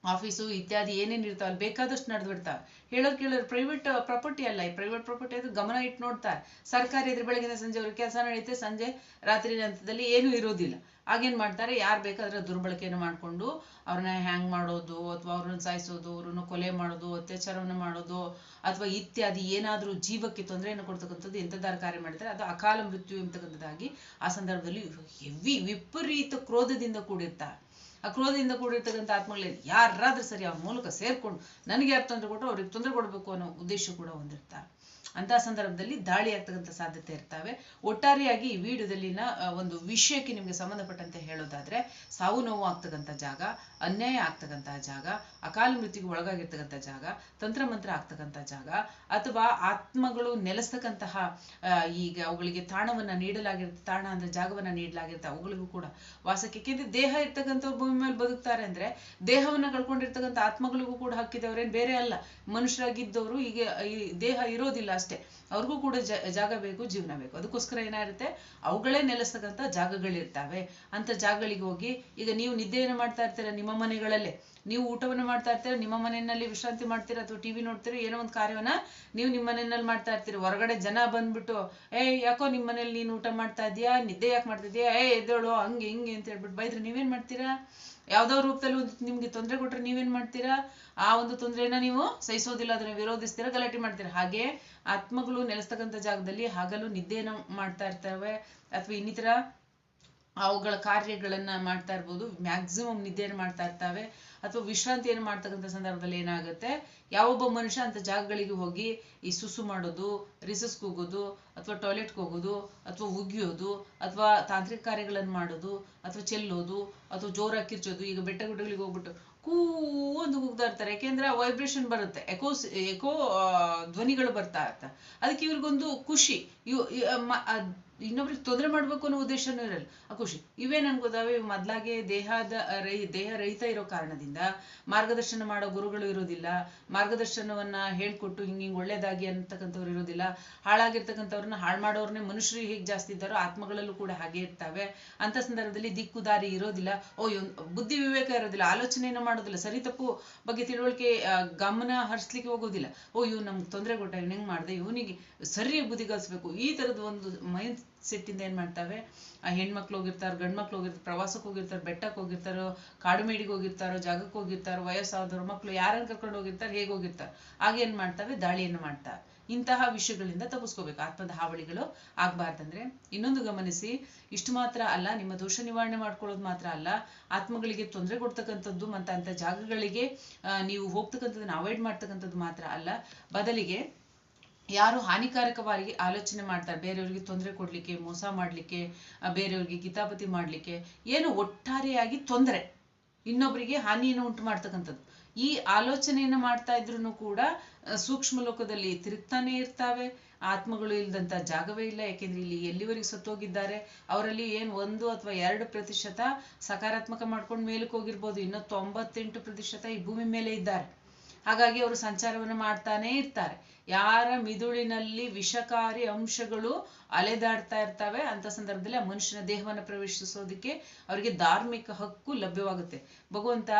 ಆಫೀಸು ಇತ್ಯಾದಿ ಏನೇನು ಇರ್ತಾವೆ, ಅಲ್ಲಿ ಬೇಕಾದಷ್ಟು ನಡೆದು ಬಿಡ್ತಾವೆ ಹೇಳೋರು ಕೇಳೋರು ಪ್ರೈವೇಟ್ ಪ್ರಾಪರ್ಟಿ ಅಲ್ಲ, ಈ ಪ್ರೈವೇಟ್ ಪ್ರಾಪರ್ಟಿ ಅದು ಗಮನ ಇಟ್ಟು ನೋಡ್ತಾರೆ. ಸರ್ಕಾರಿ ಇದ್ರೆ ಬೆಳಗಿನ ಸಂಜೆ ಅವ್ರಿಗೆ ಕೆಲಸ ನಡೆಯುತ್ತೆ ಸಂಜೆ ರಾತ್ರಿ ಹಂತದಲ್ಲಿ ಏನೂ ಇರೋದಿಲ್ಲ. ಆಗೇನ್ ಮಾಡ್ತಾರೆ, ಯಾರು ಬೇಕಾದ್ರೆ ದುರ್ಬಳಕೆಯನ್ನು ಮಾಡಿಕೊಂಡು ಅವ್ರನ್ನ ಹ್ಯಾಂಗ್ ಮಾಡೋದು, ಅಥವಾ ಅವ್ರನ್ನ ಸಾಯಿಸೋದು, ಅವ್ರನ್ನ ಕೊಲೆ ಮಾಡೋದು, ಅತ್ಯಾಚಾರವನ್ನು ಮಾಡೋದು, ಅಥವಾ ಇತ್ಯಾದಿ ಏನಾದರೂ ಜೀವಕ್ಕೆ ತೊಂದರೆಯನ್ನು ಕೊಡ್ತಕ್ಕಂಥದ್ದು ಎಂಥದ್ದಾರು ಕಾರ್ಯ ಮಾಡಿದರೆ ಅದು ಅಕಾಲ ಮೃತ್ಯು ಎಂಬತಕ್ಕಂಥದ್ದಾಗಿ ಆ ಸಂದರ್ಭದಲ್ಲಿ ಹೆವಿ ವಿಪರೀತ ಕ್ರೋಧದಿಂದ ಕೂಡಿರ್ತಾರೆ. ಆ ಕ್ರೋಧದಿಂದ ಕೂಡಿರ್ತಕ್ಕಂಥ ಆತ್ಮಗಳೇ ಯಾರಾದ್ರೂ ಸರಿ ಅವ್ರ ಮೂಲಕ ಸೇರ್ಕೊಂಡು ನನಗೆ ಯಾರು ತೊಂದರೆ ಕೊಟ್ಟರು ಅವ್ರಿಗೆ ತೊಂದರೆ ಕೊಡಬೇಕು ಅನ್ನೋ ಉದ್ದೇಶ ಕೂಡ ಹೊಂದಿರ್ತಾರೆ. ಅಂತ ಸಂದರ್ಭದಲ್ಲಿ ದಾಳಿ ಆಗ್ತಕ್ಕಂಥ ಸಾಧ್ಯತೆ ಇರ್ತವೆ. ಒಟ್ಟಾರೆಯಾಗಿ ಈ ವಿಡಿಯೋದಲ್ಲಿನ ಒಂದು ವಿಷಯಕ್ಕೆ ನಿಮಗೆ ಸಂಬಂಧಪಟ್ಟಂತೆ ಹೇಳೋದಾದ್ರೆ ಸಾವು ನೋವು ಆಗ್ತಕ್ಕಂಥ ಜಾಗ ಅನ್ಯಾಯ ಆಗ್ತಕ್ಕಂತಹ ಜಾಗ, ಅಕಾಲ ಮೃತ್ಯುಗೆ ಒಳಗಾಗಿರ್ತಕ್ಕಂಥ ಜಾಗ ತಂತ್ರ ಮಂತ್ರ ಆಗ್ತಕ್ಕಂಥ ಜಾಗ, ಅಥವಾ ಆತ್ಮಗಳು ನೆಲೆಸ್ತಕ್ಕಂತಹ ಈಗ ಅವುಗಳಿಗೆ ತಾಣವನ್ನ ನೀಡಲಾಗಿರುತ್ತೆ, ತಾಣ ಅಂದ್ರೆ ಜಾಗವನ್ನ ನೀಡಲಾಗಿರುತ್ತೆ, ಅವುಗಳಿಗೂ ಕೂಡ ವಾಸಕ್ಕೆ. ಏಕೆಂದ್ರೆ ದೇಹ ಇರ್ತಕ್ಕಂಥವ್ರು ಭೂಮಿ ಮೇಲೆ ಬದುಕ್ತಾರೆ ಅಂದ್ರೆ ದೇಹವನ್ನ ಕಳ್ಕೊಂಡಿರ್ತಕ್ಕಂಥ ಆತ್ಮಗಳಿಗೂ ಕೂಡ ಹಕ್ಕಿದವ್ರೇನ್? ಬೇರೆ ಅಲ್ಲ. ಮನುಷ್ಯರಾಗಿದ್ದವರು ಈಗ ಈ ದೇಹ ಇರೋದಿಲ್ಲ ಅಷ್ಟೇ. ಅವ್ರಿಗೂ ಕೂಡ ಜಾಗ ಬೇಕು, ಜೀವನ ಬೇಕು. ಅದಕ್ಕೋಸ್ಕರ ಏನಾಗುತ್ತೆ? ಅವುಗಳೇ ನೆಲೆಸ್ತಕ್ಕಂಥ ಜಾಗಗಳಿರ್ತಾವೆ. ಅಂತ ಜಾಗಗಳಿಗೆ ಹೋಗಿ ಈಗ ನೀವು ನಿದ್ದೆಯನ್ನು ಮಾಡ್ತಾ ಇರ್ತೀರ, ನಿಮ್ಮ ಮನೆಗಳಲ್ಲೇ. ನೀವು ಊಟವನ್ನು ಮಾಡ್ತಾ ಇರ್ತೀರ, ನಿಮ್ಮ ಮನೆಯಲ್ಲಿ ವಿಶ್ರಾಂತಿ ಮಾಡ್ತೀರಾ ಅಥವಾ ಟಿವಿ ನೋಡ್ತೀರಾ, ಏನೋ ಒಂದು ಕಾರ್ಯವನ್ನ ನೀವು ನಿಮ್ಮ ಮನೆಯಲ್ಲಿ ಮಾಡ್ತಾ ಇರ್ತೀರಿ. ಹೊರಗಡೆ ಜನ ಬಂದ್ಬಿಟ್ಟು ಏ ಯಾಕೋ ನಿಮ್ಮ ಮನೇಲಿ ನೀನು ಊಟ ಮಾಡ್ತಾ ಇದೀಯಾ ನಿದ್ದೆ ಯಾಕೆ ಮಾಡ್ತಾ ಇದೀಯಾ ಏ, ಎದ್ದೇಳು, ಹಂಗೆ, ಹಿಂಗೆ ಅಂತ ಹೇಳ್ಬಿಟ್ಟು ಬೈದ್ರೆ ನೀವೇನ್ ಮಾಡ್ತೀರಾ? ಯಾವ್ದೋ ರೂಪದಲ್ಲಿ ಒಂದು ನಿಮ್ಗೆ ತೊಂದರೆ ಕೊಟ್ರೆ ನೀವೇನ್ ಮಾಡ್ತೀರಾ? ಆ ಒಂದು ತೊಂದರೆನ ನೀವು ಸಹಿಸೋದಿಲ್ಲ, ಅದನ್ನ ವಿರೋಧಿಸ್ತೀರಾ, ಗಲಾಟೆ ಮಾಡ್ತೀರಾ? ಹಾಗೆ ಆತ್ಮಗಳು ನೆಲೆಸ್ತಕ್ಕಂಥ ಜಾಗದಲ್ಲಿ ಹಗಲು ನಿದ್ದೆಯನ್ನು ಮಾಡ್ತಾ ಇರ್ತವೆ. ಅಥವಾ ಇನ್ನಿತರ ಅವುಗಳ ಕಾರ್ಯಗಳನ್ನ ಮಾಡ್ತಾ ಇರ್ಬೋದು ಮ್ಯಾಕ್ಸಿಮಮ್ ನಿದ್ದೆಯನ್ನು ಮಾಡ್ತಾ ಇರ್ತಾವೆ. ಅಥವಾ ವಿಶ್ರಾಂತಿ ಏನು ಮಾಡ್ತಕ್ಕಂಥ ಸಂದರ್ಭದಲ್ಲಿ ಏನಾಗುತ್ತೆ ಯಾವೊಬ್ಬ ಮನುಷ್ಯ ಅಂತ ಜಾಗಗಳಿಗೆ ಹೋಗಿ ಈ ಸುಸು ಮಾಡೋದು ರಿಸಸ್ ಕೂಗೋದು ಅಥವಾ ಟಾಯ್ಲೆಟ್ಗೆ ಹೋಗೋದು, ಅಥವಾ ಉಗಿಯೋದು, ಅಥವಾ ತಾಂತ್ರಿಕ ಕಾರ್ಯಗಳನ್ನು ಮಾಡೋದು, ಅಥವಾ ಚೆಲ್ಲೋದು, ಅಥವಾ ಜೋರಾಗಿ ಕಿರ್ಚೋದು, ಈಗ ಬೆಟ್ಟ ಗುಡ್ಡಗಳಿಗೆ ಹೋಗ್ಬಿಟ್ಟು ಕೂ ಒಂದು ಕೂಗ್ತಾ ಇರ್ತಾರೆ. ಯಾಕೆಂದ್ರೆ ವೈಬ್ರೇಷನ್ ಬರುತ್ತೆ. ಎಕೋ ಎಕೋ ಧ್ವನಿಗಳು ಬರ್ತಾ ಇರ್ತಾರೆ ಅದಕ್ಕೆ ಇವ್ರಿಗೊಂದು ಖುಷಿ. ಇವ್ ಇನ್ನೊಬ್ರಿಗೆ ತೊಂದರೆ ಮಾಡ್ಬೇಕು ಅನ್ನೋ ಉದ್ದೇಶನೂ ಇರಲ್ಲ. ಆ ಖುಷಿ ಇವೇ ನನ್ಗೋದಾವೆ ಇವು ಮೊದ್ಲಾಗೆ ದೇಹದ, ರೈ, ದೇಹ ರಹಿತ ಇರೋ ಕಾರಣದಿಂದ ಮಾರ್ಗದರ್ಶನ ಮಾಡೋ ಗುರುಗಳು ಇರೋದಿಲ್ಲ, ಮಾರ್ಗದರ್ಶನವನ್ನ ಹೇಳ್ಕೊಟ್ಟು ಹಿಂಗ್ ಹಿಂಗೆ ಒಳ್ಳೇದಾಗಿ ಅಂತಕ್ಕಂಥವ್ರು ಇರೋದಿಲ್ಲ, ಹಾಳಾಗಿರ್ತಕ್ಕಂಥವ್ರನ್ನ ಹಾಳು ಮಾಡೋರ್ನೇ ಮನುಷ್ಯರು ಹೇಗೆ ಜಾಸ್ತಿ ಇದ್ದಾರೋ ಆತ್ಮಗಳಲ್ಲೂ ಕೂಡ ಹಾಗೆ ಇರ್ತವೆ. ಅಂತ ಸಂದರ್ಭದಲ್ಲಿ ದಿಕ್ಕು ದಾರಿ ಇರೋದಿಲ್ಲ. ಓ ಬುದ್ಧಿ ವಿವೇಕ ಇರೋದಿಲ್ಲ, ಆಲೋಚನೆಯನ್ನು ಮಾಡೋದಿಲ್ಲ. ಸರಿ ತಪ್ಪು ಬಗ್ಗೆ ತಿಳುವಳಿಕೆ ಗಮನ ಹರಿಸ್ಲಿಕ್ಕೆ ಹೋಗೋದಿಲ್ಲ. ಓ ಇವ್ ನಮ್ಗೆ ತೊಂದರೆ ಕೊಟ್ಟ, ಇವ್ನ ಹೆಂಗ್ ಮಾಡ್ದೆ, ಇವನಿಗೆ ಸರಿ ಬುದ್ಧಿ ಕಲಿಸ್ಬೇಕು. ಈ ತರದ ಒಂದು ಮೈಂಡ್ ಸೆಟ್ ಏನು ಮಾಡ್ತಾವೆ? ಆ ಹೆಣ್ಮಕ್ಳು ಹೋಗಿರ್ತಾರೆ, ಗಂಡ್ ಮಕ್ಳು ಹೋಗಿರ್ತಾರೆ ಪ್ರವಾಸಕ್ಕೆ ಹೋಗಿರ್ತಾರೆ ಬೆಟ್ಟಕ್ಕೆ ಹೋಗಿರ್ತಾರೋ ಕಾಡುಮೇಡಿಗೆ ಹೋಗಿರ್ತಾರೋ ಜಾಗಕ್ಕೆ ಹೋಗಿರ್ತಾರೋ, ವಯಸ್ಸಾದವ್ರ ಮಕ್ಳು ಯಾರನ್ನ ಕರ್ಕೊಂಡು ಹೋಗಿರ್ತಾರೆ, ಹೇಗೆ ಹೋಗಿರ್ತಾರೆ? ಆಗ ಏನ್ ಮಾಡ್ತವೆ? ದಾಳಿಯನ್ನು ಮಾಡ್ತಾರೆ ಇಂತಹ ವಿಷಯಗಳಿಂದ ತಪ್ಪಿಸ್ಕೋಬೇಕು. ಆತ್ಮದ ಹಾವಳಿಗಳು ಆಗ್ಬಾರ್ದಂದ್ರೆ ಇನ್ನೊಂದು ಗಮನಿಸಿ, ಇಷ್ಟು ಮಾತ್ರ ಅಲ್ಲ, ನಿಮ್ಮ ದೋಷ ನಿವಾರಣೆ ಮಾಡ್ಕೊಳ್ಳೋದು ಮಾತ್ರ ಅಲ್ಲ, ಆತ್ಮಗಳಿಗೆ ತೊಂದರೆ ಕೊಡ್ತಕ್ಕಂಥದ್ದು ಮತ್ತು ಅಂತ ಜಾಗಗಳಿಗೆ ನೀವು ಹೋಗ್ತಕ್ಕಂಥದ್ದನ್ನ ಅವಾಯ್ಡ್ ಮಾಡ್ತಕ್ಕಂಥದ್ದು ಮಾತ್ರ ಅಲ್ಲ. ಬದಲಿಗೆ ಯಾರು ಹಾನಿಕಾರಕವಾಗಿ ಆಲೋಚನೆ ಮಾಡ್ತಾರೆ, ಬೇರೆಯವರಿಗೆ ತೊಂದರೆ ಕೊಡ್ಲಿಕ್ಕೆ, ಮೋಸ ಮಾಡ್ಲಿಕ್ಕೆ ಬೇರೆಯವ್ರಿಗೆ ಕಿತಾಪತಿ ಮಾಡ್ಲಿಕ್ಕೆ, ಏನು ಒಟ್ಟಾರೆಯಾಗಿ ತೊಂದರೆ ಇನ್ನೊಬ್ಬರಿಗೆ ಹಾನಿಯನ್ನು ಉಂಟು ಮಾಡ್ತಕ್ಕಂಥದ್ದು. ಈ ಆಲೋಚನೆಯನ್ನು ಮಾಡ್ತಾ ಇದ್ರು ಕೂಡ ಸೂಕ್ಷ್ಮ ಲೋಕದಲ್ಲಿ ತಿರುಗ್ತಾನೆ ಇರ್ತಾವೆ. ಆತ್ಮಗಳು ಇಲ್ದಂತ ಜಾಗವೇ ಇಲ್ಲ, ಯಾಕೆಂದ್ರೆ ಇಲ್ಲಿ ಎಲ್ಲಿವರೆಗೆ ಸತ್ತೋಗಿದ್ದಾರೆ. ಅವರಲ್ಲಿ ಏನ್ ಒಂದು ಅಥವಾ ಎರಡು ಪ್ರತಿಶತ ಸಕಾರಾತ್ಮಕ ಮಾಡ್ಕೊಂಡು ಮೇಲಕ್ಕೆ ಹೋಗಿರ್ಬೋದು ಇನ್ನು ತೊಂಬತ್ತೆಂಟು ಪ್ರತಿಶತ ಈ ಭೂಮಿ ಮೇಲೆ ಇದ್ದಾರೆ. ಹಾಗಾಗಿ ಅವರು ಸಂಚಾರವನ್ನು ಮಾಡ್ತಾನೆ ಇರ್ತಾರೆ. ಯಾರ ಮಿದುಳಿನಲ್ಲಿ ವಿಷಕಾರಿ ಅಂಶಗಳು ಅಲೆದಾಡ್ತಾ ಇರ್ತವೆ, ಅಂತ ಸಂದರ್ಭದಲ್ಲಿ ಆ ಮನುಷ್ಯನ ದೇಹವನ್ನು ಪ್ರವೇಶಿಸೋದಕ್ಕೆ ಅವರಿಗೆ ಧಾರ್ಮಿಕ ಹಕ್ಕು ಲಭ್ಯವಾಗುತ್ತೆ. ಭಗವಂತ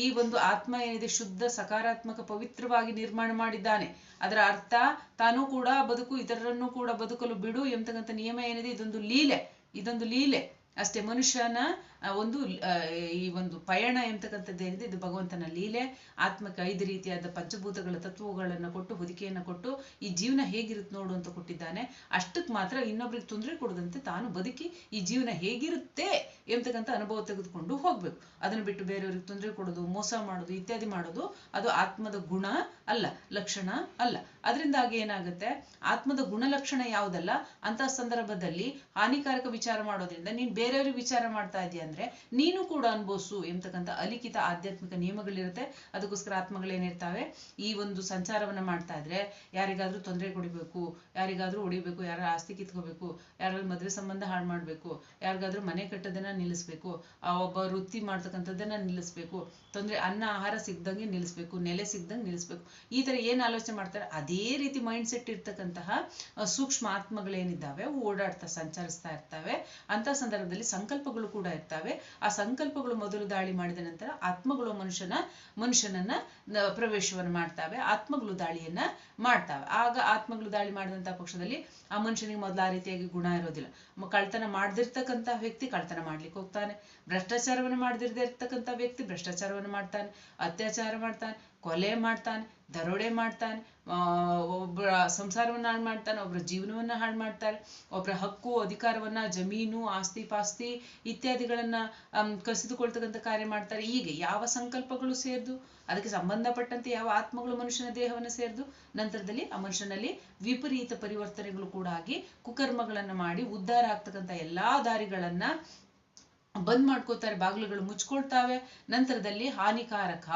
ಈ ಒಂದು ಆತ್ಮ ಏನಿದೆ, ಶುದ್ಧ, ಸಕಾರಾತ್ಮಕ, ಪವಿತ್ರವಾಗಿ ನಿರ್ಮಾಣ ಮಾಡಿದ್ದಾನೆ. ಅದರ ಅರ್ಥ, ತಾನು ಕೂಡ ಬದುಕು, ಇತರರನ್ನು ಕೂಡ ಬದುಕಲು ಬಿಡು ಎಂತಕ್ಕಂಥ ನಿಯಮ ಏನಿದೆ, ಇದೊಂದು ಲೀಲೆ ಇದೊಂದು ಲೀಲೆ. ಅಷ್ಟೇ ಮನುಷ್ಯನ ಒಂದು ಈ ಒಂದು ಪಯಣ ಎಂತಕ್ಕಂಥದ್ದು ಏನಿದೆ ಇದು ಭಗವಂತನ ಲೀಲೆ, ಆತ್ಮಕ್ಕೆ ಐದು ರೀತಿಯಾದ ಪಂಚಭೂತಗಳ ತತ್ವಗಳನ್ನು ಕೊಟ್ಟು, ಹೊದಿಕೆಯನ್ನು ಕೊಟ್ಟು, ಈ ಜೀವನ ಹೇಗಿರುತ್ತೆ ನೋಡು ಅಂತ ಕೊಟ್ಟಿದ್ದಾನೆ. ಅಷ್ಟಕ್ಕೆ ಮಾತ್ರ ಇನ್ನೊಬ್ರಿಗೆ ತೊಂದರೆ ಕೊಡದಂತೆ ತಾನು ಬದುಕಿ ಈ ಜೀವನ ಹೇಗಿರುತ್ತೆ ಎಂತಕ್ಕಂಥ ಅನುಭವ ತೆಗೆದುಕೊಂಡು ಹೋಗ್ಬೇಕು. ಅದನ್ನು ಬಿಟ್ಟು ಬೇರೆಯವ್ರಿಗೆ ತೊಂದರೆ ಕೊಡೋದು, ಮೋಸ ಮಾಡೋದು, ಇತ್ಯಾದಿ ಮಾಡೋದು, ಅದು ಆತ್ಮದ ಗುಣ ಅಲ್ಲ, ಲಕ್ಷಣ ಅಲ್ಲ. ಅದರಿಂದಾಗಿ ಏನಾಗುತ್ತೆ? ಆತ್ಮದ ಗುಣಲಕ್ಷಣ ಯಾವುದಲ್ಲ? ಅಂತ ಸಂದರ್ಭದಲ್ಲಿ ಹಾನಿಕಾರಕ ವಿಚಾರ ಮಾಡೋದ್ರಿಂದ ನೀನ್ ಬೇರೆಯವ್ರಿಗೆ ವಿಚಾರ ಮಾಡ್ತಾ ಇದೀಯ ಅಂದ್ರೆ ನೀನು ಕೂಡ ಅನುಭವಿಸು ಎಂಬತಕ್ಕಂಥ ಅಲಿಖಿತ ಆಧ್ಯಾತ್ಮಿಕ ನಿಯಮಗಳಿರುತ್ತೆ. ಅದಕ್ಕೋಸ್ಕರ ಆತ್ಮಗಳೇನಿರ್ತಾವೆ ಈ ಒಂದು ಸಂಚಾರವನ್ನ ಮಾಡ್ತಾ ಇದ್ರೆ ಯಾರಿಗಾದ್ರೂ ತೊಂದರೆ ಕೊಡಿಬೇಕು, ಯಾರಿಗಾದ್ರೂ ಹೊಡಿಬೇಕು, ಯಾರ ಆಸ್ತಿ ಕಿತ್ಕೋಬೇಕು ಯಾರಾದ್ರೂ ಮದುವೆ ಸಂಬಂಧ ಹಾಳು ಮಾಡ್ಬೇಕು, ಯಾರಿಗಾದ್ರೂ ಮನೆ ಕಟ್ಟೋದನ್ನ ನಿಲ್ಲಿಸ್ಬೇಕು, ಆ ಒಬ್ಬ ವೃತ್ತಿ ಮಾಡ್ತಕ್ಕಂಥದ್ದನ್ನ ನಿಲ್ಲಿಸ್ಬೇಕು, ತೊಂದ್ರೆ ಅನ್ನ, ಆಹಾರ ಸಿಗ್ದಂಗೆ ನಿಲ್ಲಿಸ್ಬೇಕು, ನೆಲೆ ಸಿಗ್ದಂಗೆ ನಿಲ್ಲಿಸ್ಬೇಕು. ಈ ತರ ಏನ್ ಆಲೋಚನೆ ಮಾಡ್ತಾರೆ? ಅದೇ ರೀತಿ ಮೈಂಡ್ ಸೆಟ್ ಇರ್ತಕ್ಕಂತಹ ಸೂಕ್ಷ್ಮ ಆತ್ಮಗಳೇನಿದ್ದಾವೆ? ಓಡಾಡ್ತಾ, ಸಂಚರಿಸ್ತಾ ಇರ್ತವೆ. ಅಂತ ಸಂದರ್ಭದಲ್ಲಿ ಸಂಕಲ್ಪಗಳು ಕೂಡ ಇರ್ತವೆ. ಆ ಸಂಕಲ್ಪಗಳು ಮೊದಲು ದಾಳಿ ಮಾಡಿದ ನಂತರ ಆತ್ಮಗಳು ಮನುಷ್ಯನ, ಮನುಷ್ಯನನ್ನ ಪ್ರವೇಶವನ್ನು ಮಾಡ್ತಾವೆ. ಆತ್ಮಗಳು ದಾಳಿಯನ್ನ ಮಾಡ್ತಾವೆ. ಆಗ ಆತ್ಮಗಳು ದಾಳಿ ಮಾಡಿದಂತಹ ಪಕ್ಷದಲ್ಲಿ ಆ ಮನುಷ್ಯನಿಗೆ ಮೊದಲು ಆ ರೀತಿಯಾಗಿ ಗುಣ ಇರೋದಿಲ್ಲ. ಕಳ್ತನ ಮಾಡದಿರ್ತಕ್ಕಂಥ ವ್ಯಕ್ತಿ ಕಳ್ತನ ಮಾಡ್ಲಿಕ್ಕೆ ಹೋಗ್ತಾನೆ. ಭ್ರಷ್ಟಾಚಾರವನ್ನು ಮಾಡದಿರದೇ ಇರ್ತಕ್ಕಂಥ ವ್ಯಕ್ತಿ ಭ್ರಷ್ಟಾಚಾರವನ್ನು ಮಾಡ್ತಾನೆ. ಅತ್ಯಾಚಾರ ಮಾಡ್ತಾನೆ. ಕೊಲೆ ಮಾಡ್ತಾನೆ. ದರೋಡೆ ಮಾಡ್ತಾನೆ ಒಬ್ಬರ ಸಂಸಾರವನ್ನ ಹಾಳು ಮಾಡ್ತಾನೆ ಒಬ್ಬರ ಜೀವನವನ್ನ ಹಾಳು ಮಾಡ್ತಾರೆ ಒಬ್ಬರ ಹಕ್ಕು, ಅಧಿಕಾರವನ್ನ, ಜಮೀನು, ಆಸ್ತಿ ಪಾಸ್ತಿ ಇತ್ಯಾದಿಗಳನ್ನ ಕಸಿದುಕೊಳ್ತಕ್ಕಂಥ ಕಾರ್ಯ ಮಾಡ್ತಾರೆ. ಹೀಗೆ ಯಾವ ಸಂಕಲ್ಪಗಳು ಸೇರ್ದು, ಅದಕ್ಕೆ ಸಂಬಂಧಪಟ್ಟಂತೆ ಯಾವ ಆತ್ಮಗಳು ಮನುಷ್ಯನ ದೇಹವನ್ನು ಸೇರ್ದು, ನಂತರದಲ್ಲಿ ಆ ಮನುಷ್ಯನಲ್ಲಿ ವಿಪರೀತ ಪರಿವರ್ತನೆಗಳು ಕೂಡ ಆಗಿ ಕುಕರ್ಮಗಳನ್ನ ಮಾಡಿ ಉದ್ಧಾರ ಆಗ್ತಕ್ಕಂಥ ಎಲ್ಲಾ ದಾರಿಗಳನ್ನ ಬಂದ್ ಮಾಡ್ಕೋತಾರೆ, ಬಾಗಿಲುಗಳು ಮುಚ್ಕೊಳ್ತಾವೆ, ನಂತರದಲ್ಲಿ ಹಾನಿಕಾರಕ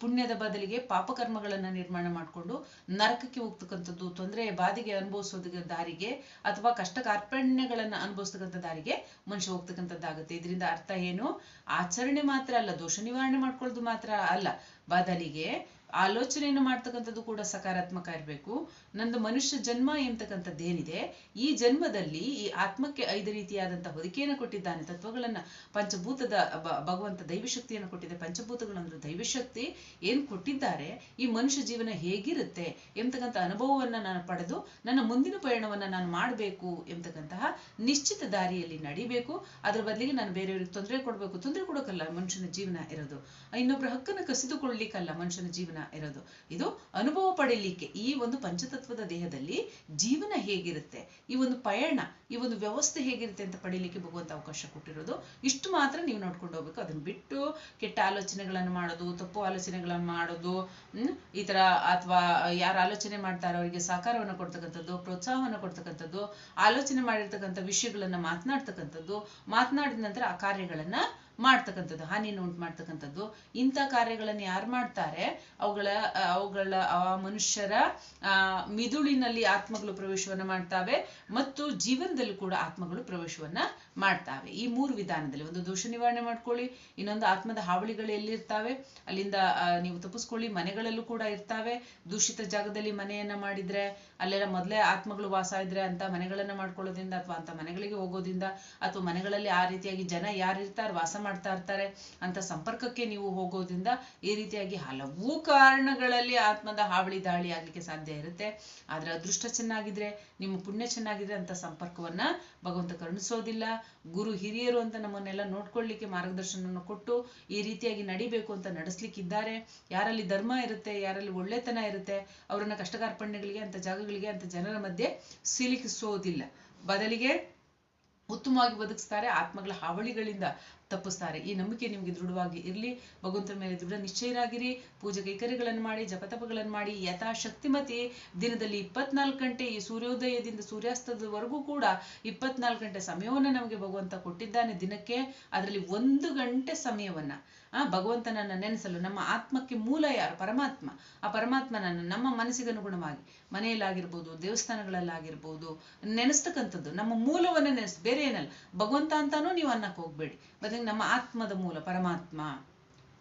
ಪುಣ್ಯದ ಬದಲಿಗೆ ಪಾಪಕರ್ಮಗಳನ್ನ ನಿರ್ಮಾಣ ಮಾಡಿಕೊಂಡು ನರಕಕ್ಕೆ ಹೋಗ್ತಕ್ಕಂಥದ್ದು, ತೊಂದರೆ, ಬಾಧೆಗೆ ಅನುಭವಿಸೋದಕ್ಕೆ ದಾರಿಗೆ ಅಥವಾ ಕಷ್ಟ ಕಾರ್ಪಣ್ಯಗಳನ್ನ ಅನುಭವಿಸ್ತಕ್ಕಂಥ ದಾರಿಗೆ ಮನುಷ್ಯ ಹೋಗ್ತಕ್ಕಂಥದ್ದಾಗುತ್ತೆ. ಇದರಿಂದ ಅರ್ಥ ಏನು? ಆಚರಣೆ ಮಾತ್ರ ಅಲ್ಲ, ದೋಷ ನಿವಾರಣೆ ಮಾಡ್ಕೊಳ್ಳೋದು ಮಾತ್ರ ಅಲ್ಲ. ಬದಲಿಗೆ ಆಲೋಚನೆಯನ್ನು ಮಾಡ್ತಕ್ಕಂಥದ್ದು ಕೂಡ ಸಕಾರಾತ್ಮಕ ಇರಬೇಕು. ನಂದು ಮನುಷ್ಯ ಜನ್ಮ ಎಂಬತಕ್ಕಂಥದ್ದೇನಿದೆ ಈ ಜನ್ಮದಲ್ಲಿ ಈ ಆತ್ಮಕ್ಕೆ ಐದು ರೀತಿಯಾದಂಥ ಹೊದಿಕೆಯನ್ನು ಕೊಟ್ಟಿದ್ದಾನೆ, ತತ್ವಗಳನ್ನ, ಪಂಚಭೂತದ ಭಗವಂತ ದೈವಶಕ್ತಿಯನ್ನು ಕೊಟ್ಟಿದೆ. ಪಂಚಭೂತಗಳಂದ್ರೆ ದೈವಶಕ್ತಿ, ಏನ್ ಕೊಟ್ಟಿದ್ದಾರೆ, ಈ ಮನುಷ್ಯ ಜೀವನ ಹೇಗಿರುತ್ತೆ ಎಂಬತಕ್ಕಂಥ ಅನುಭವವನ್ನ ನಾನು ಪಡೆದು, ನನ್ನ ಮುಂದಿನ ಪಯಣವನ್ನ ನಾನು ಮಾಡಬೇಕು ಎಂಬತಕ್ಕಂತಹ ನಿಶ್ಚಿತ ದಾರಿಯಲ್ಲಿ ನಡಿಬೇಕು. ಅದರ ಬದಲಿಗೆ ನಾನು ಬೇರೆಯವ್ರಿಗೆ ತೊಂದರೆ ಕೊಡಬೇಕು. ತೊಂದರೆ ಕೊಡೋಕಲ್ಲ ಮನುಷ್ಯನ ಜೀವನ ಇರೋದು. ಇನ್ನೊಬ್ಬರ ಹಕ್ಕನ್ನು ಕಸಿದುಕೊಳ್ಳಲಿಕ್ಕಲ್ಲ ಮನುಷ್ಯನ ಜೀವನ ಇರೋದು. ಇದು ಅನುಭವ ಪಡೆಯಲಿಕ್ಕೆ ಈ ಒಂದು ಪಂಚತತ್ವದ ದೇಹದಲ್ಲಿ ಜೀವನ ಹೇಗಿರುತ್ತೆ, ಈ ಒಂದು ಪಯಣ, ಈ ಒಂದು ವ್ಯವಸ್ಥೆ ಹೇಗಿರುತ್ತೆ ಅಂತ ಪಡೀಲಿಕ್ಕೆ ಭಗವಂತ ಅವಕಾಶ ಕೊಟ್ಟಿರೋದು. ಇಷ್ಟು ಮಾತ್ರ ನೀವು ನೋಡ್ಕೊಂಡು ಹೋಗ್ಬೇಕು. ಅದನ್ನ ಬಿಟ್ಟು ಕೆಟ್ಟ ಆಲೋಚನೆಗಳನ್ನು ಮಾಡೋದು, ತಪ್ಪು ಆಲೋಚನೆಗಳನ್ನು ಮಾಡೋದು ಈ ತರ ಅಥವಾ ಯಾರು ಆಲೋಚನೆ ಮಾಡ್ತಾರೋ ಅವರಿಗೆ ಸಹಕಾರವನ್ನು ಕೊಡ್ತಕ್ಕಂಥದ್ದು, ಪ್ರೋತ್ಸಾಹವನ್ನು ಕೊಡ್ತಕ್ಕಂಥದ್ದು, ಆಲೋಚನೆ ಮಾಡಿರ್ತಕ್ಕಂಥ ವಿಷಯಗಳನ್ನ ಮಾತನಾಡ್ತಕ್ಕಂಥದ್ದು, ಮಾತನಾಡಿದ ನಂತರ ಆ ಕಾರ್ಯಗಳನ್ನ ಮಾಡ್ತಕ್ಕಂಥದ್ದು ಹಾನಿಯನ್ನು ಉಂಟು ಮಾಡ್ತಕ್ಕಂಥದ್ದು, ಇಂಥ ಕಾರ್ಯಗಳನ್ನು ಯಾರು ಮಾಡ್ತಾರೆ? ಅವುಗಳ ಅವುಗಳ ಮನುಷ್ಯರ ಮಿದುಳಿನಲ್ಲಿ ಆತ್ಮಗಳು ಪ್ರವೇಶವನ್ನ ಮಾಡ್ತಾವೆ ಮತ್ತು ಜೀವನದಲ್ಲಿ ಕೂಡ ಆತ್ಮಗಳು ಪ್ರವೇಶವನ್ನ ಮಾಡ್ತಾವೆ. ಈ ಮೂರು ವಿಧಾನದಲ್ಲಿ ಒಂದು ದೋಷ ನಿವಾರಣೆ ಮಾಡ್ಕೊಳ್ಳಿ, ಇನ್ನೊಂದು ಆತ್ಮದ ಹಾವಳಿಗಳು ಎಲ್ಲಿರ್ತಾವೆ ಅಲ್ಲಿಂದ ನೀವು ತಪ್ಪಿಸ್ಕೊಳ್ಳಿ, ಮನೆಗಳಲ್ಲೂ ಕೂಡ ಇರ್ತಾವೆ. ದೂಷಿತ ಜಾಗದಲ್ಲಿ ಮನೆಯನ್ನ ಮಾಡಿದ್ರೆ, ಅಲ್ಲೆಲ್ಲ ಮೊದಲೇ ಆತ್ಮಗಳು ವಾಸ ಇದ್ರೆ ಅಂತ ಮನೆಗಳನ್ನ ಮಾಡ್ಕೊಳ್ಳೋದ್ರಿಂದ ಅಥವಾ ಅಂತ ಮನೆಗಳಿಗೆ ಹೋಗೋದ್ರಿಂದ ಅಥವಾ ಮನೆಗಳಲ್ಲಿ ಆ ರೀತಿಯಾಗಿ ಜನ ಯಾರು ಇರ್ತಾರೆ ವಾಸ ಮಾಡ್ತಾ ಇರ್ತಾರೆ, ಅಂತ ಸಂಪರ್ಕಕ್ಕೆ ನೀವು ಹೋಗೋದ್ರಿಂದ ಈ ರೀತಿಯಾಗಿ ಹಲವು ಕಾರಣಗಳಲ್ಲಿ ಆತ್ಮದ ಹಾವಳಿ ದಾಳಿ ಆಗ್ಲಿಕ್ಕೆ ಸಾಧ್ಯ ಇರುತ್ತೆ. ಆದ್ರೆ ಅದೃಷ್ಟ ಚೆನ್ನಾಗಿದ್ರೆ, ನಿಮ್ಮ ಪುಣ್ಯ ಚೆನ್ನಾಗಿದ್ರೆ ಅಂತ ಸಂಪರ್ಕವನ್ನ ಭಗವಂತ ಕರುಣಿಸೋದಿಲ್ಲ. ಗುರು ಹಿರಿಯರು ಅಂತ ನಮ್ಮನ್ನೆಲ್ಲ ನೋಡ್ಕೊಳ್ಳಿಕ್ಕೆ ಮಾರ್ಗದರ್ಶನವನ್ನು ಕೊಟ್ಟು ಈ ರೀತಿಯಾಗಿ ನಡಿಬೇಕು ಅಂತ ನಡೆಸ್ಲಿಕ್ಕಿದ್ದಾರೆ. ಯಾರಲ್ಲಿ ಧರ್ಮ ಇರುತ್ತೆ, ಯಾರಲ್ಲಿ ಒಳ್ಳೆತನ ಇರುತ್ತೆ, ಅವರನ್ನ ಕಷ್ಟ ಕಾರ್ಪಣ್ಯಗಳಿಗೆ ಅಂತ ಜಾಗಗಳಿಗೆ ಅಂತ ಜನರ ಮಧ್ಯೆ ಸಿಲುಕಿಸೋದಿಲ್ಲ. ಬದಲಿಗೆ ಉತ್ತಮವಾಗಿ ಬದುಕಿಸ್ತಾರೆ ಆತ್ಮಗಳ ಹಾವಳಿಗಳಿಂದ. ತಪ್ಪಿಸ್ತಾರೆ. ಈ ನಂಬಿಕೆ ನಿಮಗೆ ದೃಢವಾಗಿ ಇರಲಿ. ಭಗವಂತನ ಮೇಲೆ ದೃಢ ನಿಶ್ಚಯರಾಗಿರಿ ಪೂಜೆ ಕೈಕರ್ಯಗಳನ್ನು ಮಾಡಿ, ಜಪತಪಗಳನ್ನು ಮಾಡಿ, ಯಥಾಶಕ್ತಿಮತಿ. ದಿನದಲ್ಲಿ ಇಪ್ಪತ್ನಾಲ್ಕು ಗಂಟೆ ಈ ಸೂರ್ಯೋದಯದಿಂದ ಸೂರ್ಯಾಸ್ತದವರೆಗೂ ಕೂಡ ಇಪ್ಪತ್ನಾಲ್ಕು ಗಂಟೆ ಸಮಯವನ್ನು ನಮಗೆ ಭಗವಂತ ಕೊಟ್ಟಿದ್ದಾನೆ ದಿನಕ್ಕೆ. ಅದರಲ್ಲಿ ಒಂದು ಗಂಟೆ ಸಮಯವನ್ನ. ಆ ಭಗವಂತನನ್ನ ನೆನೆಸಲು ನಮ್ಮ ಆತ್ಮಕ್ಕೆ ಮೂಲ ಯಾರು? ಪರಮಾತ್ಮ. ಆ ಪರಮಾತ್ಮನನ್ನು ನಮ್ಮ ಮನಸ್ಸಿಗೆ ಅನುಗುಣವಾಗಿ ಮನೆಯಲ್ಲಾಗಿರ್ಬೋದು, ದೇವಸ್ಥಾನಗಳಲ್ಲಾಗಿರ್ಬೋದು, ನೆನೆಸ್ತಕ್ಕಂಥದ್ದು, ನಮ್ಮ ಮೂಲವನ್ನು ನೆನೆಸ್ ಬೇರೆ ಏನಲ್ಲ. ಭಗವಂತ ಅಂತಾನೂ ನೀವು ಅನ್ನಕ್ಕೆ ಹೋಗ್ಬೇಡಿ. ಬದಲಿಗೆ ನಮ್ಮ ಆತ್ಮದ ಮೂಲ ಪರಮಾತ್ಮ.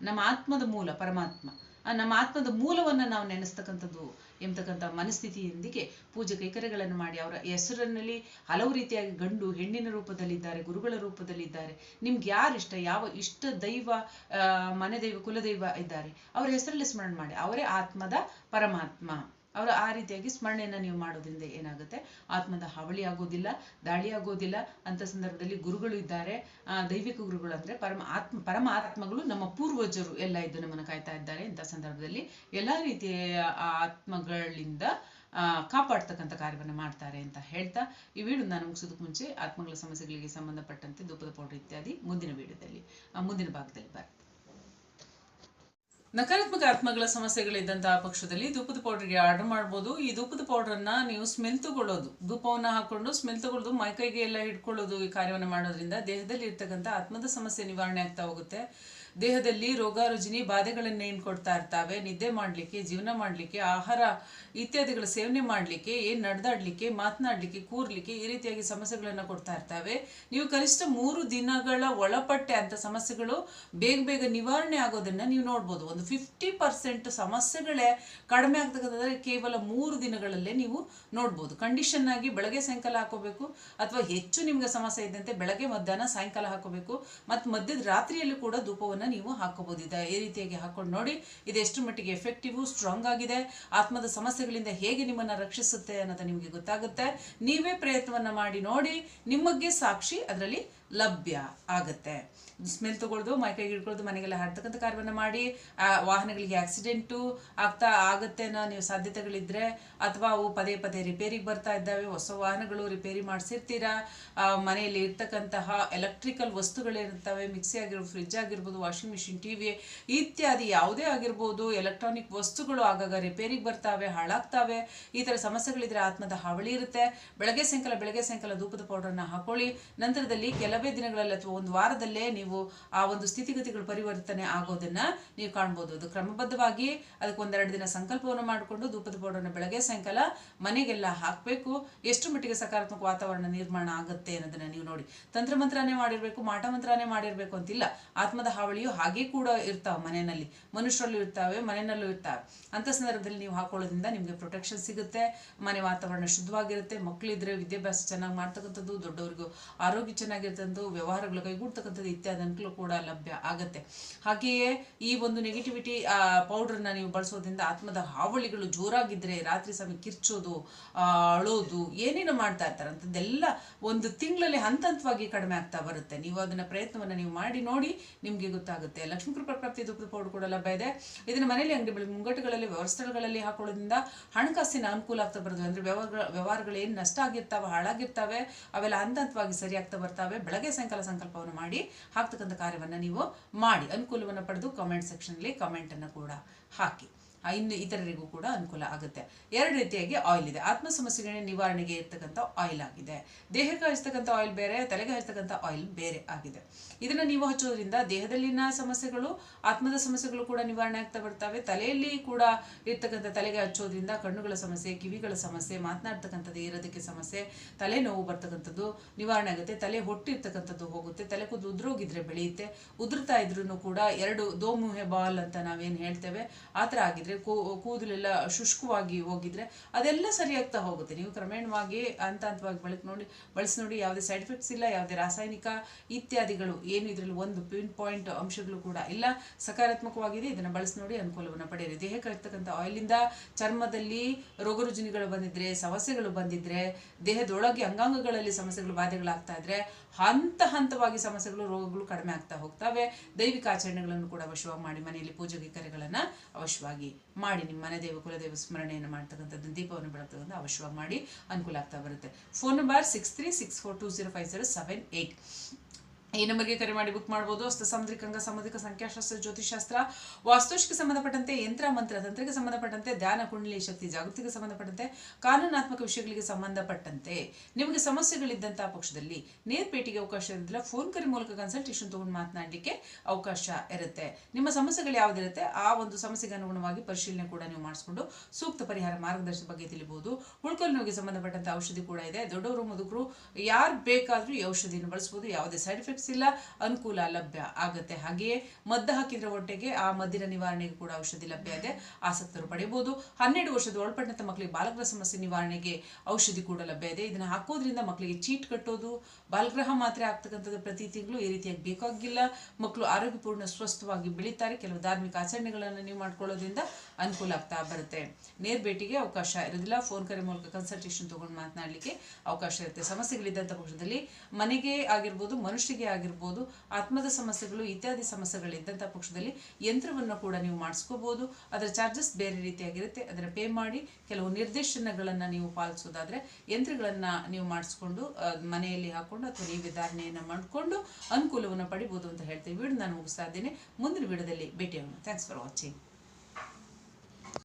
ನಮ್ಮ ಆತ್ಮದ ಮೂಲ ಪರಮಾತ್ಮ. ನಮ್ಮ ಆತ್ಮದ ಮೂಲವನ್ನು ನಾವು ನೆನೆಸ್ತಕ್ಕಂಥದ್ದು ಎಂಬತಕ್ಕಂಥ ಮನಸ್ಥಿತಿಯೊಂದಿಗೆ ಪೂಜೆ ಕೈಕರ್ಯಗಳನ್ನು ಮಾಡಿ ಅವರ ಹೆಸರಿನಲ್ಲಿ ಹಲವು ರೀತಿಯಾಗಿ ಗಂಡು ಹೆಣ್ಣಿನ ರೂಪದಲ್ಲಿದ್ದಾರೆ, ಗುರುಗಳ ರೂಪದಲ್ಲಿದ್ದಾರೆ. ನಿಮ್ಗೆ ಯಾರು ಇಷ್ಟ? ಯಾವ ಇಷ್ಟ ದೈವ ಮನೆ ದೈವ, ಕುಲದೈವ ಇದ್ದಾರೆ? ಅವರ ಹೆಸರಲ್ಲಿ ಸ್ಮರಣೆ ಮಾಡಿ, ಅವರೇ ಆತ್ಮದ ಪರಮಾತ್ಮ. ಅವರು ಆ ರೀತಿಯಾಗಿ ಸ್ಮರಣೆಯನ್ನ ನೀವು ಮಾಡೋದ್ರಿಂದ ಏನಾಗುತ್ತೆ? ಆತ್ಮದ ಹಾವಳಿ ಆಗೋದಿಲ್ಲ, ದಾಳಿ ಆಗೋದಿಲ್ಲ. ಅಂತ ಸಂದರ್ಭದಲ್ಲಿ ಗುರುಗಳು ಇದ್ದಾರೆ. ದೈವಿಕ ಗುರುಗಳು ಅಂದ್ರೆ ಪರಮ ಆತ್ಮ, ಪರಮ ನಮ್ಮ ಪೂರ್ವಜರು ಎಲ್ಲ ಇದ್ದು ನಮ್ಮನ್ನು ಕಾಯ್ತಾ ಇದ್ದಾರೆ ಇಂಥ ಸಂದರ್ಭದಲ್ಲಿ ಎಲ್ಲಾ ರೀತಿಯ ಆತ್ಮಗಳಿಂದ ಕಾಪಾಡ್ತಕ್ಕಂಥ ಕಾರ್ಯವನ್ನು ಮಾಡ್ತಾರೆ ಅಂತ ಹೇಳ್ತಾ ಈ ವಿಡಿಯೋ ನಾನು ಮುಗಿಸೋದಕ್ಕೆ ಮುಂಚೆ ಆತ್ಮಗಳ ಸಮಸ್ಯೆಗಳಿಗೆ ಸಂಬಂಧಪಟ್ಟಂತೆ ಧೂಪದ ಪೌಡರ್ ಇತ್ಯಾದಿ ಮುಂದಿನ ವಿಡಿಯೋದಲ್ಲಿ ಮುಂದಿನ ಭಾಗದಲ್ಲಿ ಬರುತ್ತೆ ನಕಾರಾತ್ಮಕ ಆತ್ಮಗಳ ಸಮಸ್ಯೆಗಳಿದ್ದಂತಹ ಪಕ್ಷದಲ್ಲಿ ಧೂಪದ ಪೌಡರ್ಗೆ ಆರ್ಡರ್ ಮಾಡ್ಬೋದು. ಈ ಧೂಪದ ಪೌಡರ್ನ ನೀವು ಸ್ಮೆಲ್ ತಗೊಳ್ಳೋದು ಧೂಪವನ್ನು ಹಾಕೊಂಡು ಸ್ಮೆಲ್ ತಗೊಳ್ಳೋದು ಮೈಕೈಗೆ ಎಲ್ಲ ಹಿಡ್ಕೊಳ್ಳೋದು ಈ ಕಾರ್ಯವನ್ನು ಮಾಡೋದ್ರಿಂದ ದೇಹದಲ್ಲಿ ಇರ್ತಕ್ಕಂಥ ಆತ್ಮದ ಸಮಸ್ಯೆ ನಿವಾರಣೆ ಆಗ್ತಾ ಹೋಗುತ್ತೆ. ದೇಹದಲ್ಲಿ ರೋಗ ರುಜಿನಿ ಬಾಧೆಗಳನ್ನ ಏನ್ ಕೊಡ್ತಾ ಇರ್ತಾವೆ. ನಿದ್ದೆ ಮಾಡ್ಲಿಕ್ಕೆ, ಜೀವನ ಮಾಡ್ಲಿಕ್ಕೆ, ಆಹಾರ ಇತ್ಯಾದಿಗಳ ಸೇವನೆ ಮಾಡ್ಲಿಕ್ಕೆ, ಏನ್ ನಡೆದಾಡ್ಲಿಕ್ಕೆ, ಮಾತನಾಡ್ಲಿಕ್ಕೆ, ಕೂರ್ಲಿಕ್ಕೆ ಈ ರೀತಿಯಾಗಿ ಸಮಸ್ಯೆಗಳನ್ನ ಕೊಡ್ತಾ ಇರ್ತಾವೆ. ನೀವು ಕನಿಷ್ಠ ಮೂರು ದಿನಗಳ ಒಳಪಟ್ಟೆ ಅಂತ ಸಮಸ್ಯೆಗಳು ಬೇಗ ಬೇಗ ನಿವಾರಣೆ ಆಗೋದನ್ನ ನೀವು ನೋಡ್ಬೋದು. ಒಂದು ಫಿಫ್ಟಿ ಪರ್ಸೆಂಟ್ ಸಮಸ್ಯೆಗಳೇ ಕಡಿಮೆ ಆಗ್ತಕ್ಕಂಥದ್ರೆ ಕೇವಲ ಮೂರು ದಿನಗಳಲ್ಲೇ ನೀವು ನೋಡ್ಬೋದು. ಕಂಡೀಷನ್ ಆಗಿ ಬೆಳಗ್ಗೆ ಸಾಯಂಕಾಲ ಹಾಕೋಬೇಕು ಅಥವಾ ಹೆಚ್ಚು ನಿಮಗೆ ಸಮಸ್ಯೆ ಇದ್ದಂತೆ ಬೆಳಗ್ಗೆ ಮಧ್ಯಾಹ್ನ ಸಾಯಂಕಾಲ ಹಾಕೋಬೇಕು. ಮತ್ತು ಮಧ್ಯದ ರಾತ್ರಿಯಲ್ಲೂ ಕೂಡ ಧೂಪವನ್ನ ನೀವು ಹಾಕೋಬಹುದು. ಇದು ಈ ರೀತಿಯಾಗಿ ಹಾಕೊಂಡು ನೋಡಿ ಇದು ಎಷ್ಟು ಮಟ್ಟಿಗೆ ಎಫೆಕ್ಟಿವ್ ಸ್ಟ್ರಾಂಗ್ ಆಗಿದೆ, ಆತ್ಮದ ಸಮಸ್ಯೆಗಳಿಂದ ಹೇಗೆ ನಿಮ್ಮನ್ನ ರಕ್ಷಿಸುತ್ತೆ ಅನ್ನೋದು ನಿಮಗೆ ಗೊತ್ತಾಗುತ್ತೆ. ನೀವೇ ಪ್ರಯತ್ನವನ್ನ ಮಾಡಿ ನೋಡಿ ನಿಮಗೆ ಸಾಕ್ಷಿ ಅದರಲ್ಲಿ ಲಭ್ಯ ಆಗತ್ತೆ. ಸ್ಮೆಲ್ ತಗೊಳ್ದು ಮೈಕೈಗೆ ಹಿಡ್ಕೊಳ್ದು, ಮನೆಗೆಲ್ಲ ಹರಡ್ತಕ್ಕಂಥ ಕಾರ್ಯವನ್ನು ಮಾಡಿ, ಆ ವಾಹನಗಳಿಗೆ ಆಕ್ಸಿಡೆಂಟು ಆಗ್ತಾ, ಆಗುತ್ತೆ ಅನ್ನೋ ನೀವು ಸಾಧ್ಯತೆಗಳಿದ್ರೆ, ಅಥವಾ ಅವು ಪದೇ ಪದೇ ರಿಪೇರಿಗೆ ಬರ್ತಾ ಇದ್ದಾವೆ, ಹೊಸ ವಾಹನಗಳು ರಿಪೇರಿ ಮಾಡಿಸಿರ್ತೀರಾ ಮನೆಯಲ್ಲಿ ಇರ್ತಕ್ಕಂತಹ ಎಲೆಕ್ಟ್ರಿಕಲ್ ವಸ್ತುಗಳಿರ್ತವೆ ಮಿಕ್ಸಿ ಆಗಿರ್ಬೋದು, ಫ್ರಿಜ್ ಆಗಿರ್ಬೋದು, ವಾಷಿಂಗ್ ಮಿಷಿನ್ ಟಿ ವಿ ಇತ್ಯಾದಿ ಯಾವುದೇ ಆಗಿರ್ಬೋದು, ಎಲೆಕ್ಟ್ರಾನಿಕ್ ವಸ್ತುಗಳು ಆಗಾಗ ರಿಪೇರಿಗೆ ಬರ್ತಾವೆ, ಹಾಳಾಗ್ತಾವೆ, ಈ ಥರ ಸಮಸ್ಯೆಗಳಿದ್ರೆ ಆತ್ಮದ ಹಾವಳಿ ಇರುತ್ತೆ. ಬೆಳಗ್ಗೆ ಸಾಯಂಕಾಲ ಬೆಳಗ್ಗೆ ಸಾಯಂಕಾಲ ಧೂಪದ ಪೌಡರ್ನ ಹಾಕೊಳ್ಳಿ. ನಂತರದಲ್ಲಿ ಕೆಲವೇ ದಿನಗಳಲ್ಲಿ ಅಥವಾ ಒಂದು ವಾರದಲ್ಲೇ ನೀವು ಆ ಒಂದು ಸ್ಥಿತಿಗತಿಗಳು ಪರಿವರ್ತನೆ ಆಗೋದನ್ನ ನೀವು ಕಾಣ್ಬೋದು. ಅದು ಕ್ರಮಬದ್ಧವಾಗಿ ಅದಕ್ಕೆ ಒಂದೆರಡು ದಿನ ಸಂಕಲ್ಪವನ್ನು ಮಾಡಿಕೊಂಡು ಧೂಪದ ಪೌಡರ್ನ ಬೆಳಗ್ಗೆ ಸಾಯಂಕಾಲ ಮನೆಗೆಲ್ಲ ಹಾಕಬೇಕು. ಎಷ್ಟು ಮಟ್ಟಿಗೆ ಸಕಾರಾತ್ಮಕ ವಾತಾವರಣ ನಿರ್ಮಾಣ ಆಗುತ್ತೆ ಅನ್ನೋದನ್ನ ನೀವು ನೋಡಿ. ತಂತ್ರಮಂತ್ರನೇ ಮಾಡಿರ್ಬೇಕು, ಮಾಟ ಮಂತ್ರನೇ ಮಾಡಿರ್ಬೇಕು ಅಂತಿಲ್ಲ. ಆತ್ಮದ ಹಾವಳಿಯು ಹಾಗೆ ಕೂಡ ಇರ್ತಾವೆ ಮನೆಯಲ್ಲಿ. ಮನುಷ್ಯರಲ್ಲೂ ಇರ್ತಾವೆ, ಮನೆಯಲ್ಲೂ ಇರ್ತಾವೆ. ಅಂತ ಸಂದರ್ಭದಲ್ಲಿ ನೀವು ಹಾಕೊಳ್ಳೋದ್ರಿಂದ ನಿಮಗೆ ಪ್ರೊಟೆಕ್ಷನ್ ಸಿಗುತ್ತೆ. ಮನೆ ವಾತಾವರಣ ಶುದ್ಧವಾಗಿರುತ್ತೆ. ಮಕ್ಕಳಿದ್ರೆ ವಿದ್ಯಾಭ್ಯಾಸ ಚೆನ್ನಾಗಿ ಮಾಡ್ತಕ್ಕಂಥದ್ದು, ದೊಡ್ಡವರಿಗೂ ಆರೋಗ್ಯ ಚೆನ್ನಾಗಿರ್ತದ್ದು ವ್ಯವಹಾರಗಳು ಕೈಗೂಡ್ತಕ್ಕಂಥದ್ದು ಇತ್ಯಾದಿ ಅನುಕೂಲ ಕೂಡ ಲಭ್ಯ ಆಗುತ್ತೆ. ಹಾಗೆಯೇ ಈ ಒಂದು ನೆಗೆಟಿವಿಟಿ ಪೌಡರ್ನ ನೀವು ಬಳಸೋದ್ರಿಂದ ಆತ್ಮದ ಹಾವಳಿಗಳು ಜೋರಾಗಿದ್ರೆ ರಾತ್ರಿ ಸಮಯ ಕಿರ್ಚೋದು ಅಳೋದು, ಏನೇನು ಮಾಡ್ತಾ ಇರ್ತಾರೆ ಅಂಥದ್ದೆಲ್ಲ ಒಂದು ತಿಂಗಳಲ್ಲಿ ಹಂತ ಹಂತವಾಗಿ ಕಡಿಮೆ ಆಗ್ತಾ ಬರುತ್ತೆ. ನೀವು ಅದನ್ನ ಪ್ರಯತ್ನವನ್ನ ನೀವು ಮಾಡಿ, ನೋಡಿ ನಿಮ್ಗೆ ಗೊತ್ತಾಗುತ್ತೆ. ಲಕ್ಷ್ಮೀ ಕೃಪಾ ಪ್ರಾಪ್ತಿ ದುಪ್ಪದ ಪೌಡರ್ ಕೂಡ ಲಭ್ಯ ಇದೆ. ಇದನ್ನ ಮನೆಯಲ್ಲಿ ಅಂಗಡಿ ಮುಂಗಟ್ಟುಗಳಲ್ಲಿ, ವ್ಯವಸ್ಥೆಗಳಲ್ಲಿ ಹಾಕೊಳ್ಳೋದ್ರಿಂದ ಹಣಕಾಸಿನ ಅನುಕೂಲ ಆಗ್ತಾ ಬರೋದು ಅಂದ್ರೆ ವ್ಯವಹಾರ ವ್ಯವಹಾರಗಳು ಏನು ನಷ್ಟ ಆಗಿರ್ತಾವೆ ಹಾಳಾಗಿರ್ತಾವೆ, ಅವೆಲ್ಲ ಹಂತ ಹಂತವಾಗಿ ಸರಿ ಆಗ್ತಾ ಬರ್ತಾವೆ. ಬೆಳಗ್ಗೆ ಸಾಯಂಕಾಲ ಸಂಕಲ್ಪವನ್ನು ಮಾಡಿ ಹಾಕ್ತಕ್ಕಂಥ ಕಾರ್ಯವನ್ನ ನೀವು ಮಾಡಿ ಅನುಕೂಲವನ್ನು ಪಡೆದು ಕಾಮೆಂಟ್ ಕಮೆಂಟ್ ಅನ್ನು ಕೂಡ ಹಾಕಿ. ಇನ್ನು ಇತರರಿಗೂ ಕೂಡ ಅನುಕೂಲ ಆಗುತ್ತೆ. ಎರಡು ರೀತಿಯಾಗಿ ಆಯಿಲ್ ಇದೆ. ಆತ್ಮ ಸಮಸ್ಯೆಗಳ ನಿವಾರಣೆಗೆ ಇರ್ತಕ್ಕಂಥ ಆಯಿಲ್ ಆಗಿದೆ. ದೇಹಕ್ಕೆ ಹಚ್ಚತಕ್ಕಂಥ ಆಯಿಲ್ ಬೇರೆ, ತಲೆಗೆ ಹಚ್ಚತಕ್ಕಂಥ ಆಯಿಲ್ ಬೇರೆ ಆಗಿದೆ. ಇದನ್ನು ನೀವು ಹಚ್ಚೋದ್ರಿಂದ ದೇಹದಲ್ಲಿನ ಸಮಸ್ಯೆಗಳು, ಆತ್ಮದ ಸಮಸ್ಯೆಗಳು ಕೂಡ ನಿವಾರಣೆ ಆಗ್ತಾ ಬರ್ತವೆ. ತಲೆಯಲ್ಲಿ ಕೂಡ ಇರ್ತಕ್ಕಂಥ ತಲೆಗೆ ಹಚ್ಚೋದ್ರಿಂದ ಕಣ್ಣುಗಳ ಸಮಸ್ಯೆ, ಕಿವಿಗಳ ಸಮಸ್ಯೆ, ಮಾತನಾಡ್ತಕ್ಕಂಥದ್ದು ಇರೋದಕ್ಕೆ ಸಮಸ್ಯೆ, ತಲೆನೋವು ಬರ್ತಕ್ಕಂಥದ್ದು ನಿವಾರಣೆ ಆಗುತ್ತೆ. ತಲೆ ಹೊಟ್ಟಿರ್ತಕ್ಕಂಥದ್ದು ಹೋಗುತ್ತೆ. ತಲೆ ಕೂದಲು ಉದ್ರೋಗಿದ್ರೆ ಬೆಳೆಯುತ್ತೆ. ಉದುರ್ತಾ ಇದ್ರೂ ಕೂಡ ಎರಡು ದೋಮುಹೆ ಬಾಲ್ ಅಂತ ನಾವೇನು ಹೇಳ್ತೇವೆ, ಆ ಥರ ಆಗಿದ್ರೆ ಇದ್ರೆ ಕೂ- ಕೂದಲೆಲ್ಲ ಶುಷ್ಕವಾಗಿ ಹೋಗಿದ್ರೆ ಅದೆಲ್ಲ ಸರಿಯಾಗ್ತಾ ಹೋಗುತ್ತೆ. ನೀವು ಕ್ರಮೇಣವಾಗಿ ಹಂತ ಹಂತವಾಗಿ ಬಳಕೆ ನೋಡಿ, ಬಳಸಿ ನೋಡಿ, ಯಾವುದೇ ಸೈಡ್ ಎಫೆಕ್ಟ್ಸ್ ಇಲ್ಲ, ಯಾವುದೇ ರಾಸಾಯನಿಕ ಇತ್ಯಾದಿಗಳು ಏನು ಇದರಲ್ಲಿ ಒಂದು ಪಿನ್ ಪಾಯಿಂಟ್ ಅಂಶಗಳು ಕೂಡ ಇಲ್ಲ. ಸಕಾರಾತ್ಮಕವಾಗಿದೆ. ಇದನ್ನು ಬಳಸಿ ನೋಡಿ ಅನುಕೂಲವನ್ನು ಪಡೆಯಿರಿ. ದೇಹಕ್ಕೆ ಇರ್ತಕ್ಕಂಥ ಆಯಿಲಿಂದ ಚರ್ಮದಲ್ಲಿ ರೋಗ ರುಜಿನಗಳು ಬಂದಿದ್ರೆ, ಸಮಸ್ಯೆಗಳು ಬಂದಿದ್ರೆ, ದೇಹದೊಳಗೆ ಅಂಗಾಂಗಗಳಲ್ಲಿ ಸಮಸ್ಯೆಗಳು, ಬಾಧೆಗಳಾಗ್ತಾ ಇದ್ರೆ ಹಂತ ಹಂತವಾಗಿ ಸಮಸ್ಯೆಗಳು, ರೋಗಗಳು ಕಡಿಮೆ ಆಗ್ತಾ ಹೋಗ್ತವೆ. ದೈವಿಕ ಆಚರಣೆಗಳನ್ನು ಕೂಡ ಅವಶ್ಯವಾಗಿ ಮಾಡಿ. ಮನೆಯಲ್ಲಿ ಪೂಜೆಗೆ ಕರೆಗಳನ್ನು ಅವಶ್ಯವಾಗಿ ಮಾಡಿ, ನಿಮ್ಮ ಮನೆ ದೇವ, ಕುಲದೇವ ಸ್ಮರಣೆಯನ್ನು ಮಾಡ್ತಕ್ಕಂಥದ್ದು ದೀಪವನ್ನು ಬೆಳಗ್ತಕ್ಕಂಥ ಅವಶ್ಯವಾಗಿ ಮಾಡಿ ಅನುಕೂಲ ಆಗ್ತಾ ಬರುತ್ತೆ. Phone number six three six four two zero five zero seven eight ಈ ನಂಬರ್ಗೆ ಕರೆ ಮಾಡಿ ಬುಕ್ ಮಾಡ್ಬೋದು, ಹಸ್ತ ಸಾಮುದ್ರಿಕ, ಅಂಗ ಸಾಮುದ್ರಿಕ, ಸಂಖ್ಯಾಶಾಸ್ತ್ರ ಜ್ಯೋತಿಷಾಸ್ತ್ರ ವಾಸ್ತುಶಿಗೆ ಸಂಬಂಧಪಟ್ಟಂತೆ ಯಂತ್ರ, ಮಂತ್ರ ತಂತ್ರಕ್ಕೆ ಸಂಬಂಧಪಟ್ಟಂತೆ ಧ್ಯಾನ, ಕುಂಡಲಿ, ಶಕ್ತಿ ಜಾಗೃತಿಗೆ ಸಂಬಂಧಪಟ್ಟಂತೆ ಕಾನೂನಾತ್ಮಕ ವಿಷಯಗಳಿಗೆ ಸಂಬಂಧಪಟ್ಟಂತೆ. ನಿಮಗೆ ಸಮಸ್ಯೆಗಳಿದ್ದಂತಹ ಪಕ್ಷದಲ್ಲಿ ನೇರ ಭೇಟಿಗೆ ಅವಕಾಶ ಇರೋದಿಲ್ಲ. ಫೋನ್ ಕರೆ ಮೂಲಕ ಕನ್ಸಲ್ಟೇಷನ್ ತಗೊಂಡು ಮಾತನಾಡಲಿಕ್ಕೆ ಅವಕಾಶ ಇರುತ್ತೆ. ನಿಮ್ಮ ಸಮಸ್ಯೆಗಳು ಯಾವುದಿರುತ್ತೆ, ಆ ಒಂದು ಸಮಸ್ಯೆಗೆ ಅನುಗುಣವಾಗಿ ಪರಿಶೀಲನೆ ಕೂಡ ನೀವು ಮಾಡಿಸ್ಕೊಂಡು ಸೂಕ್ತ ಪರಿಹಾರ ಮಾರ್ಗದರ್ಶನ ಬಗ್ಗೆ ತಿಳಿಬಹುದು ಉಳ್ಕಲ್ ನೋವಿಗೆ ಸಂಬಂಧಪಟ್ಟಂತ ಔಷಧಿ ಕೂಡ ಇದೆ. ದೊಡ್ಡವರು, ಮುದುಕರು, ಯಾರು ಬೇಕಾದರೂ ಈ ಔಷಧಿಯನ್ನು ಬಳಸಬಹುದು ಯಾವುದೇ ಸೈಡ್ ಎಫೆಕ್ಟ್ಸ್ ಇಲ್ಲ ಅನುಕೂಲ ಲಭ್ಯ ಆಗುತ್ತೆ. ಹಾಗೆಯೇ ಮದ್ದು ಹಾಕಿದ್ರೆ ಹೊಟ್ಟೆಗೆ, ಆ ಮದ್ದಿನ ನಿವಾರಣೆಗೆ ಕೂಡ ಔಷಧಿ ಲಭ್ಯ ಇದೆ. ಆಸಕ್ತರು ಪಡೆಯಬಹುದು ಹನ್ನೆರಡು ವರ್ಷದ ಒಳಪಟ್ಟಂತ ಮಕ್ಕಳಿಗೆ ಬಾಲಗ್ರಹ ಸಮಸ್ಯೆ ನಿವಾರಣೆಗೆ ಔಷಧಿ ಕೂಡ ಲಭ್ಯ ಇದೆ. ಇದನ್ನ ಹಾಕೋದ್ರಿಂದ ಮಕ್ಕಳಿಗೆ ಚೀಟ್ ಕಟ್ಟೋದು, ಬಾಲಗ್ರಹ ಮಾತ್ರ ಆಗ್ತಕ್ಕಂಥದ್ದು ಪ್ರತಿ ತಿಂಗಳು ಈ ರೀತಿಯಾಗಿ ಬೇಕಾಗಿಲ್ಲ. ಮಕ್ಕಳು ಆರೋಗ್ಯಪೂರ್ಣ ಸ್ವಸ್ಥವಾಗಿ ಬೆಳೀತಾರೆ. ಕೆಲವು ಧಾರ್ಮಿಕ ಆಚರಣೆಗಳನ್ನು ನೀವು ಮಾಡ್ಕೊಳ್ಳೋದ್ರಿಂದ ಅನುಕೂಲ ಆಗ್ತಾ ಬರುತ್ತೆ. ನೇರ ಭೇಟಿಗೆ ಅವಕಾಶ ಇರೋದಿಲ್ಲ. ಫೋನ್ ಕರೆ ಮೂಲಕ ಕನ್ಸಲ್ಟೇಷನ್ ತಗೊಂಡು ಮಾತನಾಡಲಿಕ್ಕೆ ಅವಕಾಶ ಇರುತ್ತೆ. ಸಮಸ್ಯೆಗಳಿದ್ದಂಥ ಪಕ್ಷದಲ್ಲಿ ಮನೆಗೆ ಆಗಿರ್ಬೋದು, ಮನುಷ್ಯರಿಗೆ ಆಗಿರ್ಬೋದು, ಆತ್ಮದ ಸಮಸ್ಯೆಗಳು, ಇತ್ಯಾದಿ ಸಮಸ್ಯೆಗಳಿದ್ದಂಥ ಪಕ್ಷದಲ್ಲಿ ಯಂತ್ರವನ್ನು ಕೂಡ ನೀವು ಮಾಡಿಸ್ಕೋಬೋದು. ಅದರ ಚಾರ್ಜಸ್ ಬೇರೆ ರೀತಿಯಾಗಿರುತ್ತೆ. ಅದರ ಪೇ ಮಾಡಿ ಕೆಲವು ನಿರ್ದೇಶನಗಳನ್ನು ನೀವು ಪಾಲಿಸೋದಾದ್ರೆ ಯಂತ್ರಗಳನ್ನು ನೀವು ಮಾಡಿಸ್ಕೊಂಡು ಮನೆಯಲ್ಲಿ ಹಾಕೊಂಡು ಅಥವಾ ನೀವು ಧಾರಣೆಯನ್ನು ಮಾಡಿಕೊಂಡು ಅನುಕೂಲವನ್ನು ಪಡಿಬೋದು ಅಂತ ಹೇಳ್ತೀವಿ ವಿಡಿಯೋ ನಾನು ಮುಗಿಸ್ತಾ ಇದ್ದೇನೆ. ಮುಂದಿನ ವಿಡಿಯೋದಲ್ಲಿ ಭೇಟಿಯಾಗೋಣ. Thanks for watching